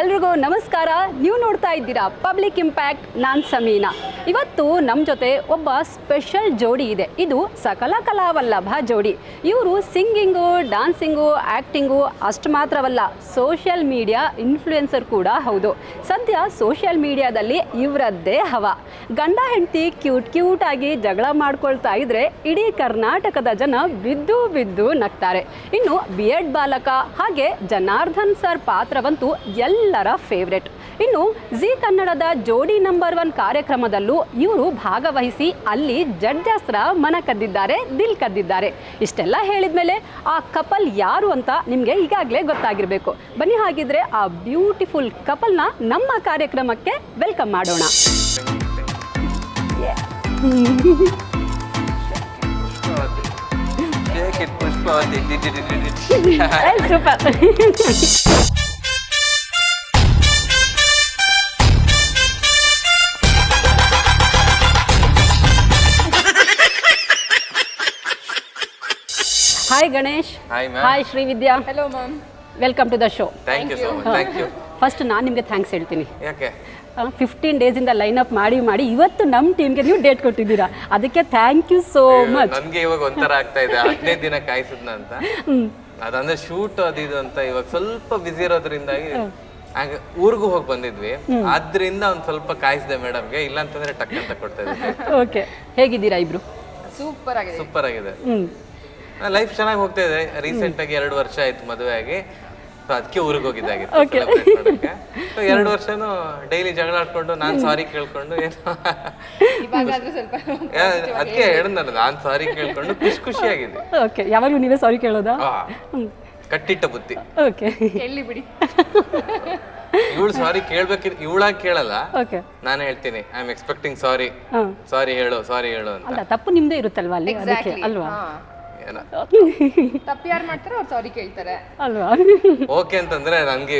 ಎಲ್ರಿಗೂ ನಮಸ್ಕಾರ. ನೀವು ನೋಡ್ತಾ ಇದ್ದೀರಾ ಪಬ್ಲಿಕ್ ಇಂಪ್ಯಾಕ್ಟ್ ನಾನು ಸಮೀನಾ. ಇವತ್ತು ನಮ್ಮ ಜೊತೆ ಒಬ್ಬ ಸ್ಪೆಷಲ್ ಜೋಡಿ ಇದೆ. ಇದು ಸಕಲ ಕಲಾವಲ್ಲಭ ಜೋಡಿ. ಇವರು ಸಿಂಗಿಂಗು ಡ್ಯಾನ್ಸಿಂಗು ಆ್ಯಕ್ಟಿಂಗು ಅಷ್ಟು ಮಾತ್ರವಲ್ಲ ಸೋಷಿಯಲ್ ಮೀಡಿಯಾ ಇನ್ಫ್ಲೂಯೆನ್ಸರ್ ಕೂಡ ಹೌದು. ಸದ್ಯ ಸೋಷಿಯಲ್ ಮೀಡಿಯಾದಲ್ಲಿ ಇವರದ್ದೇ ಹವ. ಗಂಡ, ಹೆಂಡತಿ ಕ್ಯೂಟ್ ಕ್ಯೂಟ್ ಆಗಿ ಜಗಳ ಮಾಡ್ಕೊಳ್ತಾ ಇದ್ರೆ ಇಡೀ ಕರ್ನಾಟಕದ ಜನ ಬಿದ್ದು ಬಿದ್ದು ನಗ್ತಾರೆ. ಇನ್ನು ಬಿ ಎಡ್ ಬಾಲಕ ಹಾಗೆ ಜನಾರ್ದನ್ ಸರ್ ಪಾತ್ರವಂತೂ ಎಲ್ಲರ ಫೇವ್ರೆಟ್ ಇನ್ನು ಜಿ ಕನ್ನಡದ ಜೋಡಿ ನಂಬರ್ ಒನ್ ಕಾರ್ಯಕ್ರಮದಲ್ಲೂ ಇವರು ಭಾಗವಹಿಸಿ ಅಲ್ಲಿ ಜಡ್ಜಸ್ರ ಮನ ಕದ್ದಿದ್ದಾರೆ ದಿಲ್ ಕದ್ದಿದ್ದಾರೆ. ಇಷ್ಟೆಲ್ಲ ಹೇಳಿದ್ಮೇಲೆ ಆ ಕಪಲ್ ಯಾರು ಅಂತ ನಿಮಗೆ ಈಗಾಗಲೇ ಗೊತ್ತಾಗಿರಬೇಕು. ಬನ್ನಿ ಹಾಗಿದ್ರೆ ಆ ಬ್ಯೂಟಿಫುಲ್ ಕಪಲ್ನ ನಮ್ಮ ಕಾರ್ಯಕ್ರಮಕ್ಕೆ ವೆಲ್ಕಮ್ ಮಾಡೋಣ. Super hi Ganesh hi ma'am. Hi Srividya hello ma'am welcome to the show thank you so much. Thank you. First ನಾನು ನಿಮಗೆ ಥ್ಯಾಂಕ್ಸ್ ಹೇಳ್ತೀನಿ. ಯಾಕೆ? ಫಿಫ್ಟೀನ್ ಡೇಸಿಂದ ಲೈನ್ ಅಪ್ ಮಾಡಿ ಮಾಡಿ ಇವತ್ತು ನಮ್ಮ ಟೀಮ್ಗೆ ನೀವು ಡೇಟ್ ಕೊಟ್ಟಿದ್ದೀರಾ? ಅದಕ್ಕೆ ಥ್ಯಾಂಕ್ ಯು ಸೋ ಮಚ್ ನಮಗೆ ಇವಾಗ ಒಂಥರ ಆಗ್ತಾ ಇದೆ. ಹದಿನೈದು ದಿನ ಕಾಯಿಸಿದ್ನ ಅಂತ? ಅದಂದ್ರೆ ಶೂಟ್ ಅದಿದು ಅಂತ ಇವಾಗ ಸ್ವಲ್ಪ ಬಿಸಿ ಇರೋದ್ರಿಂದಾಗಿ ಹಾಗೆ ಊರಿಗೂ ಹೋಗಿ ಬಂದಿದ್ವಿ. ಆದ್ರಿಂದ ಒಂದು ಸ್ವಲ್ಪ ಕಾಯಿಸಿದೆ ಮೇಡಮ್ಗೆ. ಇಲ್ಲ ಅಂತಂದ್ರೆ ಟಕ್ ಅಂತ ಕೊಡ್ತಾ ಇದ್ವಿ ಓಕೆ ಹೇಗಿದ್ದೀರಾ ಇಬ್ರು? ಸೂಪರ್ ಆಗಿದೆ. ಸೂಪರ್ ಆಗಿದೆ. ಲೈಫ್ ಚೆನ್ನಾಗಿ ಹೋಗ್ತಾ ಇದೆ. ರೀಸೆಂಟ್ ಆಗಿ ಎರಡು ವರ್ಷ ಆಯ್ತು ಮದುವೆ ಆಗಿ. ಸೊ ಅದಕ್ಕೆ ಊರಿಗೆ ಹೋಗಿದ್ದಾಗಿತ್ತು ಎರಡು ವರ್ಷನೂ ಡೈಲಿ ಜಗಳ ಆಡ್ಕೊಂಡು ನಾನ್ ಸಾರಿ ಕೇಳ್ಕೊಂಡು ಏನೋ. ಇವಾಗಾದ್ರೂ ಸ್ವಲ್ಪ ಅದಕ್ಕೆ ಹೇಳಿದ್ನಲ್ಲ ನಾನ್ ಸಾರಿ ಕೇಳ್ಕೊಂಡು ಖುಷಿ ಖುಷಿಯಾಗಿದೆ. ಓಕೆ ಯಾವಾಗಲೂ ನೀವೇ ಸಾರಿ ಕೇಳೋದಾ? ಕಟ್ಟಿಟ್ಟ ಬುದ್ಧಿ. ಓಕೆ ಎಲ್ಲಿ ಬಿಡಿ. ಇವಳು ಸಾರಿ ಕೇಳ್ಬೇಕಿದ್ ಇವಳಾಗಿ ಕೇಳಲ್ಲ. ಓಕೆ ನಾನು ಹೇಳ್ತೀನಿ I am expecting sorry sorry ಹೇಳು ಸಾರಿ ಹೇಳು ಅಂತ. ಅಲ್ಲ ತಪ್ಪು ನಿಮ್ದೇ ಇರುತ್ತಲ್ವಾ ಅಲ್ಲಿ? ಅದಕ್ಕೆ ಅಲ್ವಾ? ಏನ? ತಪ್ಪು ಯಾರು ಮಾಡ್ತಾರೋ ಅವ್ರು ಸಾರಿ ಕೇಳ್ತಾರೆ. ಅಲ್ವಾ? ಓಕೆ ಅಂತಂದ್ರೆ ನಂಗೆ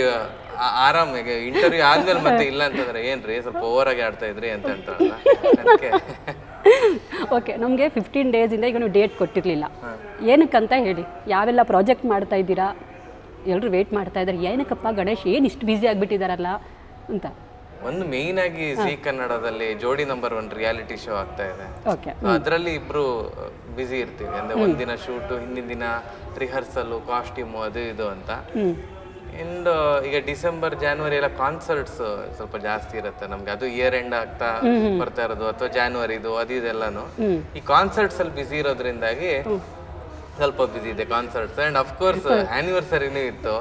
ಆ- ಆರಾಮ್ ಈಗ ಇಂಟರ್ವ್ಯೂ ಆದ್ಮೇಲೆ ಮತ್ತೆ ಇಲ್ಲ ಅಂತಂದ್ರೆ ಏನ್ರಿ? ಸ್ವಲ್ಪ ಓವರ್ ಆಗಿ ಆಡ್ತಾ ಇದ್ರಿ ಅಂತ ಅಂತಾರಲ್ಲ? ಅದಕ್ಕೆ. ಓಕೆ ನಮಗೆ ಫಿಫ್ಟೀನ್ ಡೇಸಿಂದ ಈಗ ನೀವು ಡೇಟ್ ಕೊಟ್ಟಿರಲಿಲ್ಲ. ಏನಕ್ಕಂತ ಹೇಳಿ? ಯಾವೆಲ್ಲ ಪ್ರಾಜೆಕ್ಟ್ ಮಾಡ್ತಾ ಇದ್ದೀರಾ? ಎಲ್ಲರೂ ವೇಟ್ ಮಾಡ್ತಾ ಇದ್ದಾರೆ ಏನಕ್ಕಪ್ಪ ಗಣೇಶ್? ಏನು ಇಷ್ಟು ಬ್ಯುಸಿ ಆಗಿಬಿಟ್ಟಿದಾರಲ್ಲ ಅಂತ. ಒಂದು ಮೇನ್ ಆಗಿ ಜಿ ಕನ್ನಡದಲ್ಲಿ ಜೋಡಿ ನಂಬರ್ ಒನ್ ರಿಯಾಲಿಟಿ ಶೋ ಆಗ್ತಾ ಇದೆ. ಓಕೆ ಅದರಲ್ಲಿ ಇಬ್ರು ಬಿಸಿ ಇರ್ತೀವಿ. ಅಂದ್ರೆ ಒಂದಿನ ಶೂಟು ಹಿಂದಿನ ದಿನ ರಿಹರ್ಸಲ್ ಕಾಸ್ಟ್ಯೂಮ್ ಅದು ಇದು ಅಂತ. ಇಂಡ್ ಈಗ ಡಿಸೆಂಬರ್ ಜಾನ್ವರಿ ಎಲ್ಲ ಕಾನ್ಸರ್ಟ್ಸ್ ಸ್ವಲ್ಪ ಜಾಸ್ತಿ ಇರುತ್ತೆ ನಮ್ಗೆ. ಅದು ಇಯರ್ ಎಂಡ್ ಆಗ್ತಾ ಬರ್ತಾ ಇರೋದು. ಅಥವಾ ಜಾನ್ವರಿದು ಅದು ಇದೆಲ್ಲಾನು ಈ ಕಾನ್ಸರ್ಟ್ಸ್ ಅಲ್ಲಿ ಬಿಸಿ ಇರೋದ್ರಿಂದಾಗಿ ಸ್ವಲ್ಪ ಬಿಸಿ ಇದೆ ಕಾನ್ಸರ್ಟ್ಸ್ ಅಂಡ್ ಆಫ್ ಕೋರ್ಸ್ ಆನಿವರ್ಸರಿನೂ ಇತ್ತು.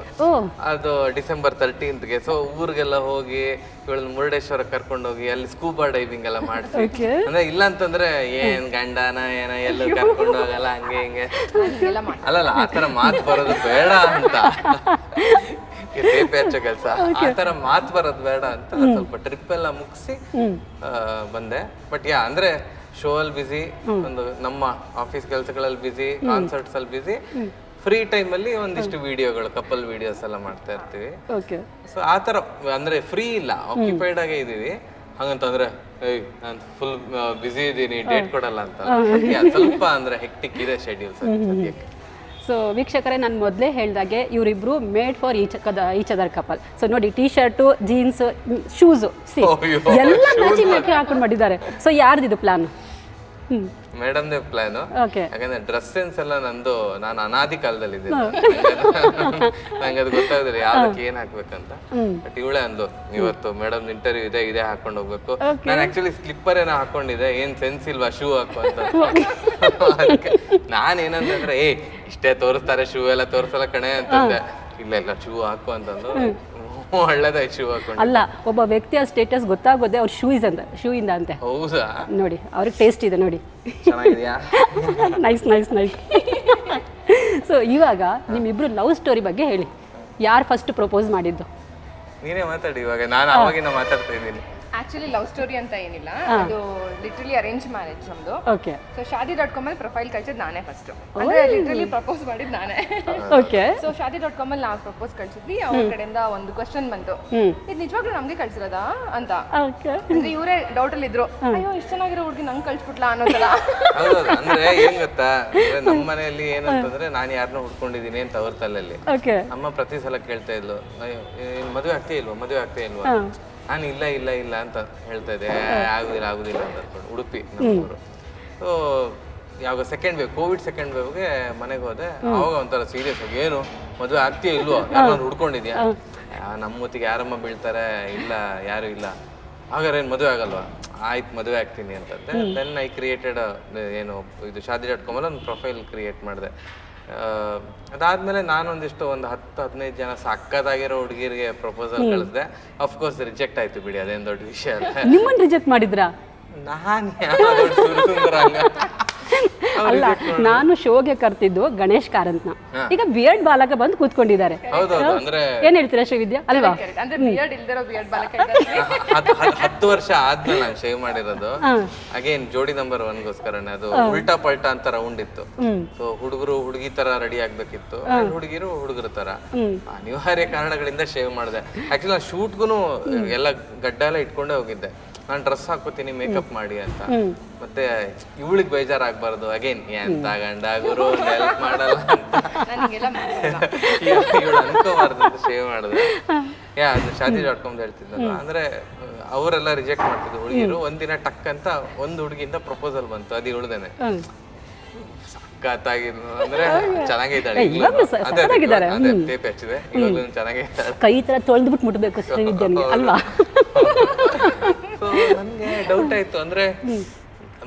ಅದು ಡಿಸೆಂಬರ್ ತರ್ಟೀನ್ತ್ಗೆ ಸೊ ಊರಿಗೆಲ್ಲ ಹೋಗಿ ಇವಳನ್ನ ಮುರುಡೇಶ್ವರ ಕರ್ಕೊಂಡು ಹೋಗಿ ಅಲ್ಲಿ ಸ್ಕೂಬಾ ಡೈವಿಂಗ್ ಎಲ್ಲ ಮಾಡಿಸಿ. ಅಂದ್ರೆ ಇಲ್ಲ ಅಂತಂದ್ರೆ ಏನ್ ಗಂಡನ ಏನ ಎಲ್ಲ ಕರ್ಕೊಂಡು ಹೋಗಲ್ಲ ಹಂಗೆ ಹಿಂಗೆ. ಅಲ್ಲಲ್ಲ ಆತರ ಮಾತು ಬರೋದು ಬೇಡ ಅಂತ. ಹಚ್ಚೋ ಕೆಲಸ. ಆತರ ಮಾತು ಬರೋದು ಬೇಡ ಅಂತ ಸ್ವಲ್ಪ ಟ್ರಿಪ್ ಎಲ್ಲ ಮುಗಿಸಿ ಬಂದೆ. ಬಟ್ ಯಾ ಅಂದ್ರೆ ಶೋ ಅಲ್ಲಿ ಬಿಸಿ ಒಂದು ನಮ್ಮ ಆಫೀಸ್ ಕೆಲಸಗಳಲ್ಲಿ ಬಿಸಿ ಕಾನ್ಸರ್ಟ್ಸ್ ಅಲ್ಲಿ ಬಿಸಿ ಫ್ರೀ ಟೈಮ್ ಅಲ್ಲಿ ಒಂದಿಷ್ಟು ವಿಡಿಯೋಗಳು ಕಪಲ್ ವಿಡಿಯೋಸ್ ಎಲ್ಲ ಮಾಡ್ತಾ ಇರ್ತೀವಿ. ಸೊ ಆ ಥರ ಅಂದ್ರೆ ಫ್ರೀ ಇಲ್ಲ ಆಕ್ಯುಪೈಡ್ ಆಗೇ ಇದೀವಿ ಹಂಗಂತಂದ್ರೆ ಏಯ್ ನಾನು ಫುಲ್ ಬ್ಯುಸಿ ಇದ್ದೀನಿ ಡೇಟ್ ಕೊಡಲ್ಲ ಅಂತ. ಸ್ವಲ್ಪ ಅಂದ್ರೆ ಹೆಕ್ಟಿಕ್ ಇದೆ ಶೆಡ್ಯೂಲ್ ಸದ್ಯಕ್ಕೆ. ಸೊ ವೀಕ್ಷಕರೇ ನಾನು ಮೊದಲೇ ಹೇಳಿದಾಗೆ ಇವರಿಬ್ರು made for each each other couple so ನೋಡಿ ಟೀ ಶರ್ಟು ಜೀನ್ಸ್ ಶೂಸು ಸಿ ಎಲ್ಲ ಮ್ಯಾಚಿಂಗ್ ಮ್ಯಾಚಿಂಗ್ ಹಾಕೊಂಡು ಮಾಡಿದ್ದಾರೆ. ಸೊ ಯಾರ್ದಿದು ಪ್ಲಾನ್ ಮೇಡಮ್ದೇ ಪ್ಲಾನ್ ಓಕೆ ಯಾಕಂದ್ರೆ ಡ್ರೆಸ್ ಸೆನ್ಸ್ ಎಲ್ಲ ನಂದು ನಾನು ಅನಾದಿ ಕಾಲದಲ್ಲಿ ಇದ್ದೀನಿ. ನಂಗೆ ಅದು ಗೊತ್ತಾಗದಿಲ್ಲ ಯಾವ್ದಕ್ಕೆ ಏನ್ ಹಾಕ್ಬೇಕಂತ. ಬಟ್ ಇವಳೆ ಅಂದು ಇವತ್ತು ಮೇಡಮ್ ಇಂಟರ್ವ್ಯೂ ಇದೆ ಇದೇ ಹಾಕೊಂಡು ಹೋಗ್ಬೇಕು. ನಾನು ಆಕ್ಚುಲಿ ಸ್ಲಿಪ್ಪರ್ ಏನೋ ಹಾಕೊಂಡಿದ್ದೆ ಏನ್ ಸೆನ್ಸ್ ಇಲ್ವಾ ಶೂ ಹಾಕು ಅಂತ ಅದಕ್ಕೆ ನಾನು ಏನಂತಂದ್ರೆ ಏ ಇಷ್ಟೇ ತೋರಿಸ್ತಾರೆ ಶೂ ಎಲ್ಲ ತೋರಿಸಲ್ಲ ಕಣೆ ಅಂತಂದೆ. ಇಲ್ಲ ಇಲ್ಲ ಶೂ ಹಾಕು ಅಂತಂದು. ಒಳ್ಳೇದಾಯ್ತು ಶೂ ಹಾಕೊಂಡು ಅಲ್ಲ ಒಬ್ಬ ವ್ಯಕ್ತಿಯ ಸ್ಟೇಟಸ್ ಗೊತ್ತಾಗೋದೆ ಅವ್ರ ಶೂ ಇಸ್ ಅಂತ ಶೂ ಇಂದ ಅಂತೆ. ಹೌದಾ? ನೋಡಿ ಅವ್ರಿಗೆ ಟೇಸ್ಟ್ ಇದೆ ನೋಡಿ. ಚೆನ್ನಾಗಿದ್ಯಾ? ನೈಸ್ ನೈಸ್ ನೈಸ್ ಸೊ ಇವಾಗ ನಿಮ್ಮಿಬ್ರು ಲವ್ ಸ್ಟೋರಿ ಬಗ್ಗೆ ಹೇಳಿ. ಯಾರು ಫಸ್ಟ್ ಪ್ರಪೋಸ್ ಮಾಡಿದ್ದು? ನೀನೇ ಮಾತಾಡಿ ಇವಾಗ ನಾನು ಅವಾಗಿನ ಮಾತಾಡ್ತಾ ಇದ್ದೀನಿ. ಆಕ್ಚುಲಿ ಲವ್ ಸ್ಟೋರಿ ಅಂತ ಏನಿಲ್ಲ. ಅದು ಲಿಟ್ರಲಿ ಅರೇಂಜ್ ಮ್ಯಾರೇಜ್ ನಮ್ದು. Okay so Shaadi dot com ಅಲ್ಲಿ ಪ್ರೊಫೈಲ್ ಕಳ್ಸಿದ್ ನಾನೇ ಫಸ್ಟ್ ಅಂದ್ರೆ ಲಿಟ್ರಲಿ ಪ್ರಪೋಸ್ ಮಾಡಿದ್ ನಾನೇ. Okay so Shaadi dot com ಅಲ್ಲಿ ನಾವು ಪ್ರಪೋಸ್ ಕಳ್ಸಿದ್ವಿ. ಅವ್ರ ಕಡೆಯಿಂದ ಒಂದು ಕ್ವಶನ್ ಬಂತು. ಇದು ನಿಜವಾಗ್ಲೂ ನಮ್ಗೆ ಕಳ್ಸಿರೋದಾ ಅಂತ. ಓಕೆ ಅಂದ್ರೆ ಇವರೇ ಡೌಟ್ ಅಲ್ಲಿ ಇದ್ರು. ಅಯ್ಯೋ ಇಷ್ಟ ಚೆನ್ನಾಗಿರೋ ಹುಡುಗಿ ನಂಗೆ ಕಳ್ಸ್ಬಿಟ್ಲಾ ಅನ್ನೋದಲ್ಲ ಅಂದ್ರೆ ಏನ್ ಗೊತ್ತಾ? ಅಂದ್ರೆ ನಮ್ಮ ಮನೆಯಲ್ಲಿ ಏನಂತಂದ್ರೆ ನಾನು ಯಾರನ್ನ ಹುಡ್ಕೊಂಡಿದೀನಿ ಅಂತ ಅವ್ರ ತಲೆಯಲ್ಲಿ. ಓಕೆ ಅಮ್ಮ ಪ್ರತಿ ಸಲ ಕೇಳ್ತಾ ಇದ್ಲು ಏನ್ ಮದುವೆ ಆಗ್ತೇ ಇಲ್ವಾ? ಮದುವೆ ಆಗ್ತೇ ಇಲ್ವಾ? ನಾನು ಇಲ್ಲ ಇಲ್ಲ ಇಲ್ಲ ಅಂತ ಹೇಳ್ತಾ ಇದ್ದೆ. "ಏ, ಆಗುದಿಲ್ಲ ಆಗುದಿಲ್ಲ ಅಂತ ಅನ್ಕೊಂಡು ಉಡುಪಿ ನಮ್ಮೂರು. ಸೊ ಯಾವಾಗ ಸೆಕೆಂಡ್ ವೇವ್ ಕೋವಿಡ್ ಸೆಕೆಂಡ್ ವೇವ್ಗೆ ಮನೆಗೆ ಹೋದೆ. ಅವಾಗ ಒಂಥರ ಸೀರಿಯಸ್ ಆಗಿ ಏನು ಮದುವೆ ಆಗ್ತೀಯ ಇಲ್ವೋ ಯಾರು ಹುಡ್ಕೊಂಡಿದ್ಯಾ ನಮ್ಮೊತ್ತಿಗೆ ನಮ್ಮ ಯಾರಮ್ಮ ಬೀಳ್ತಾರೆ? ಇಲ್ಲ ಯಾರು ಇಲ್ಲ. ಹಾಗಾದ್ರೆ ಏನು ಮದುವೆ ಆಗಲ್ವಾ? ಆಯ್ತು ಮದುವೆ ಆಗ್ತೀನಿ ಅಂತಂದೆ. ದೆನ್ ಐ ಕ್ರಿಯೇಟೆಡ್ ಏನು ಇದು ಶಾದಿ ಡಾಟ್ ಕಾಮಲ್ಲಿ ಒಂದು ಪ್ರೊಫೈಲ್ ಕ್ರಿಯೇಟ್ ಮಾಡಿದೆ. ಅದಾದ್ಮೇಲೆ ನಾನೊಂದಿಷ್ಟು ಒಂದು ಹತ್ತು ಹದಿನೈದು ಜನ ಸಕ್ಕತ್ತಾಗಿರೋ ಹುಡುಗಿರಿಗೆ ಪ್ರಪೋಸಲ್ ಕಳಿಸಿದೆ. ಅಫ್ಕೋರ್ಸ್ ರಿಜೆಕ್ಟ್ ಆಯ್ತು ಬಿಡಿ ಅದೇನು ದೊಡ್ಡ ವಿಷಯ ಅಲ್ಲ. ನಿಮ್ಮನ್ನ ರಿಜೆಕ್ಟ್ ಮಾಡಿದ್ರಾ? ನಾನು ಯಾವ ದೊಡ್ಡ ಸುರುಸುಂದರ ಹಂಗ ಅಲ್ಲ ನಾನು ಶೋಗೆ ಕರ್ತಿದ್ದು ಗಣೇಶ್ ಕಾರಂತ್ನ. ಈಗ ಬಿಯರ್ಡ್ ಬಾಲಕ ಬಂದು ಕೂತ್ಕೊಂಡಿದ್ದಾರೆ. ಏನ್ ಹೇಳ್ತೀರಾ ಶ್ರೀವಿದ್ಯಾ? ಅಲ್ವಾ? ಹತ್ತು ವರ್ಷ ಆದ್ಮೇಲೆ ನಾನು ಶೇವ್ ಮಾಡಿರೋದು. ಅಗೇನ್ ಜೋಡಿ ನಂಬರ್ ಒನ್ಗೋಸ್ಕರನೇ ಅದು ಉಲ್ಟಾ ಪಲ್ಟಾ ಅಂತ ರೌಂಡ್ ಇತ್ತು. ಸೊ ಹುಡುಗರು ಹುಡುಗಿ ತರ ರೆಡಿ ಆಗ್ಬೇಕಿತ್ತು. ಹುಡುಗಿರು ಹುಡುಗರ ತರ. ಅನಿವಾರ್ಯ ಕಾರಣಗಳಿಂದ ಶೇವ್ ಮಾಡಿದೆ. ಆಕ್ಚುಲಿ ನಾನು ಶೂಟ್ಗೂ ಎಲ್ಲ ಗಡ್ಡ ಎಲ್ಲ ಇಟ್ಕೊಂಡೇ ಹೋಗಿದ್ದೆ. ನಾನು ಡ್ರೆಸ್ ಹಾಕೋತೀನಿ ಮೇಕಪ್ ಮಾಡಿ ಅಂತ. ಮತ್ತೆ ಇವಳಿಗೆ ಬೇಜಾರಾಗ್ಬಾರ್ದು ಅಗೇನ್ ಎಂತ ಗಂಡ ಗುರು ಹೆಲ್ಪ್ ಮಾಡಲ್ಲ ಅಂತ. ಇವಳು ಅನ್ಕೋಬಾರ್ದು ಅಂತ ಶೇವ್ ಮಾಡಿದೆ. ಯಾ ಅದು ಶಾದಿ ಡಾಟ್ ಕಾಮ್ ಅಂದ್ರೆ ಅವರೆಲ್ಲ ರಿಜೆಕ್ಟ್ ಮಾಡ್ತಿದ್ರು ಹುಡುಗಿರು. ಒಂದಿನ ಟಕ್ ಅಂತ ಒಂದು ಹುಡುಗಿಯಿಂದ ಪ್ರಪೋಸಲ್ ಬಂತು. ಅದು ಇವಳ್ದೇನೆ. ಹ್ಮ್. ಅಂದ್ರೆ ಚೆನ್ನಾಗೇ ಇದ್ದಾಳೆ ಏ, ಈಗ್ಲೂ. ಇವಾಗ್ಲೂ ಸ- ಅದೇ, ಅದೇ, ಸಖತ್ತಾಗಿದ್ದಾರೆ. ಅದೇ ಟೇಪ್ ಹಚ್ಚಿದೆ. ಚೆನ್ನಾಗೇ ಕೈ ತರ ತೊಳೆದ್ಬಿಟ್ಟು ಮುಟ್ಬೇಕು ಅಲ್ವಾ? ನನ್ಗೆ ಡೌಟ್ ಆಯ್ತು. ಅಂದ್ರೆ